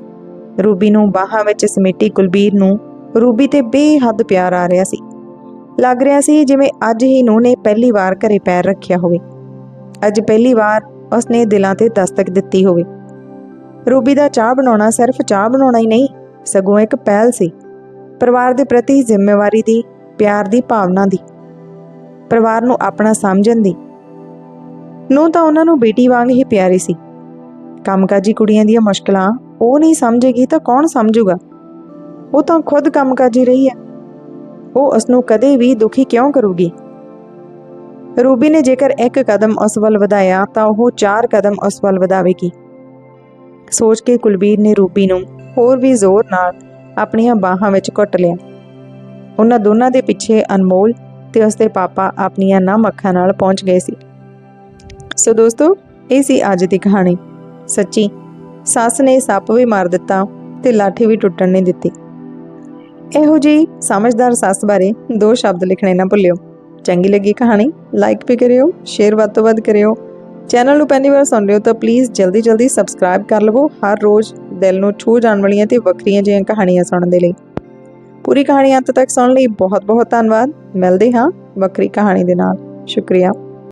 ਰੂਬੀ ਨੂੰ ਬਾਹਾਂ ਵਿੱਚ ਸਮੇਟੀ ਕੁਲਬੀਰ ਨੂੰ ਰੂਬੀ ਤੇ ਬੇਹੱਦ ਪਿਆਰ ਆ ਰਿਹਾ ਸੀ। ਲੱਗ ਰਿਹਾ ਸੀ ਜਿਵੇਂ ਅੱਜ ਹੀ ਨੂੰ ਨੇ ਪਹਿਲੀ ਵਾਰ ਘਰੇ ਪੈਰ ਰੱਖਿਆ ਹੋਵੇ। ਅੱਜ ਪਹਿਲੀ ਵਾਰ ਉਸਨੇ ਦਿਲਾਂ ਤੇ ਦਸਤਕ ਦਿੱਤੀ ਹੋਵੇ। ਰੂਬੀ ਦਾ ਚਾਹ ਬਣਾਉਣਾ ਸਿਰਫ ਚਾਹ ਬਣਾਉਣਾ ਹੀ ਨਹੀਂ, ਸਗੋਂ ਇੱਕ ਪਹਿਲ ਸੀ। ਪਰਿਵਾਰ ਦੇ ਪ੍ਰਤੀ ਜ਼ਿੰਮੇਵਾਰੀ ਦੀ, ਪਿਆਰ ਦੀ ਭਾਵਨਾ ਦੀ। ਪਰਿਵਾਰ ਨੂੰ ਆਪਣਾ ਸਮਝਣ ਦੀ। ਨੂੰ ਤਾਂ ਉਹਨਾਂ ਨੂੰ ਬੇਟੀ ਵਾਂਗ ਹੀ ਪਿਆਰੀ ਸੀ। ਕੰਮਕਾਜੀ ਕੁੜੀਆਂ ਦੀਆਂ ਮੁਸ਼ਕਲਾਂ ਉਹ ਨਹੀਂ ਸਮਝੇਗੀ ਤਾਂ ਕੌਣ ਸਮਝੂਗਾ? ਉਹ ਤਾਂ ਖੁਦ ਕੰਮਕਾਜੀ ਰਹੀ ਹੈ। ਉਹ ਉਸ ਨੂੰ ਕਦੇ ਵੀ ਦੁਖੀ ਕਿਉਂ ਕਰੂਗੀ? ਰੂਬੀ ਨੇ ਜੇਕਰ ਇੱਕ ਕਦਮ ਉਸ ਵੱਲ ਵਧਾਇਆ ਤਾਂ ਉਹ ਚਾਰ ਕਦਮ ਉਸ ਵੱਲ ਵਧਾਵੇਗੀ। ਸੋਚ ਕੇ ਕੁਲਬੀਰ ਨੇ ਰੂਬੀ ਨੂੰ ਹੋਰ ਵੀ ਜ਼ੋਰ ਨਾਲ ਆਪਣੀਆਂ ਬਾਹਾਂ ਵਿੱਚ ਘੁੱਟ ਲਿਆ। ਉਹਨਾਂ ਦੋਨਾਂ ਦੇ ਪਿੱਛੇ ਅਨਮੋਲ ਤੇ ਉਸਦੇ ਪਾਪਾ ਆਪਣੀਆਂ ਨਮ ਅੱਖਾਂ ਨਾਲ ਪਹੁੰਚ ਗਏ ਸੀ। ਸੋ ਦੋਸਤੋ, ਇਹ ਸੀ ਅੱਜ ਦੀ ਕਹਾਣੀ। ਸੱਚੀ, ਸੱਸ ਨੇ ਸੱਪ ਵੀ ਮਾਰ ਦਿੱਤਾ ਤੇ ਲਾਠੀ ਵੀ ਟੁੱਟਣ ਨਹੀਂ ਦਿੱਤੀ। ਇਹੋ ਜਿਹੀ ਸਮਝਦਾਰ ਸੱਸ ਬਾਰੇ ਦੋ ਸ਼ਬਦ ਲਿਖਣੇ ਨਾ ਭੁੱਲਿਓ। ਚੰਗੀ ਲੱਗੀ ਕਹਾਣੀ ਲਾਈਕ ਵੀ ਕਰਿਓ ਸ਼ੇਅਰ ਵੱਧ ਤੋਂ ਵੱਧ ਕਰਿਓ। ਚੈਨਲ ਨੂੰ ਪਹਿਲੀ ਵਾਰ ਸੁਣ ਰਹੇ ਹੋ ਤਾਂ ਪਲੀਜ਼ ਜਲਦੀ ਜਲਦੀ ਸਬਸਕ੍ਰਾਈਬ ਕਰ ਲਵੋ। ਹਰ ਰੋਜ਼ ਦਿਲ ਨੂੰ ਛੂਹ ਜਾਣ ਵਾਲੀਆਂ ਤੇ ਵੱਖਰੀਆਂ ਜਿਹੀਆਂ ਕਹਾਣੀਆਂ ਸੁਣਨ ਦੇ ਲਈ। ਪੂਰੀ ਕਹਾਣੀ ਅੰਤ ਤੱਕ ਸੁਣਨ ਲਈ। ਬਹੁਤ ਬਹੁਤ ਧੰਨਵਾਦ। ਮਿਲਦੇ ਹਾਂ ਵੱਖਰੀ ਕਹਾਣੀ ਦੇ ਨਾਲ। ਸ਼ੁਕਰੀਆ।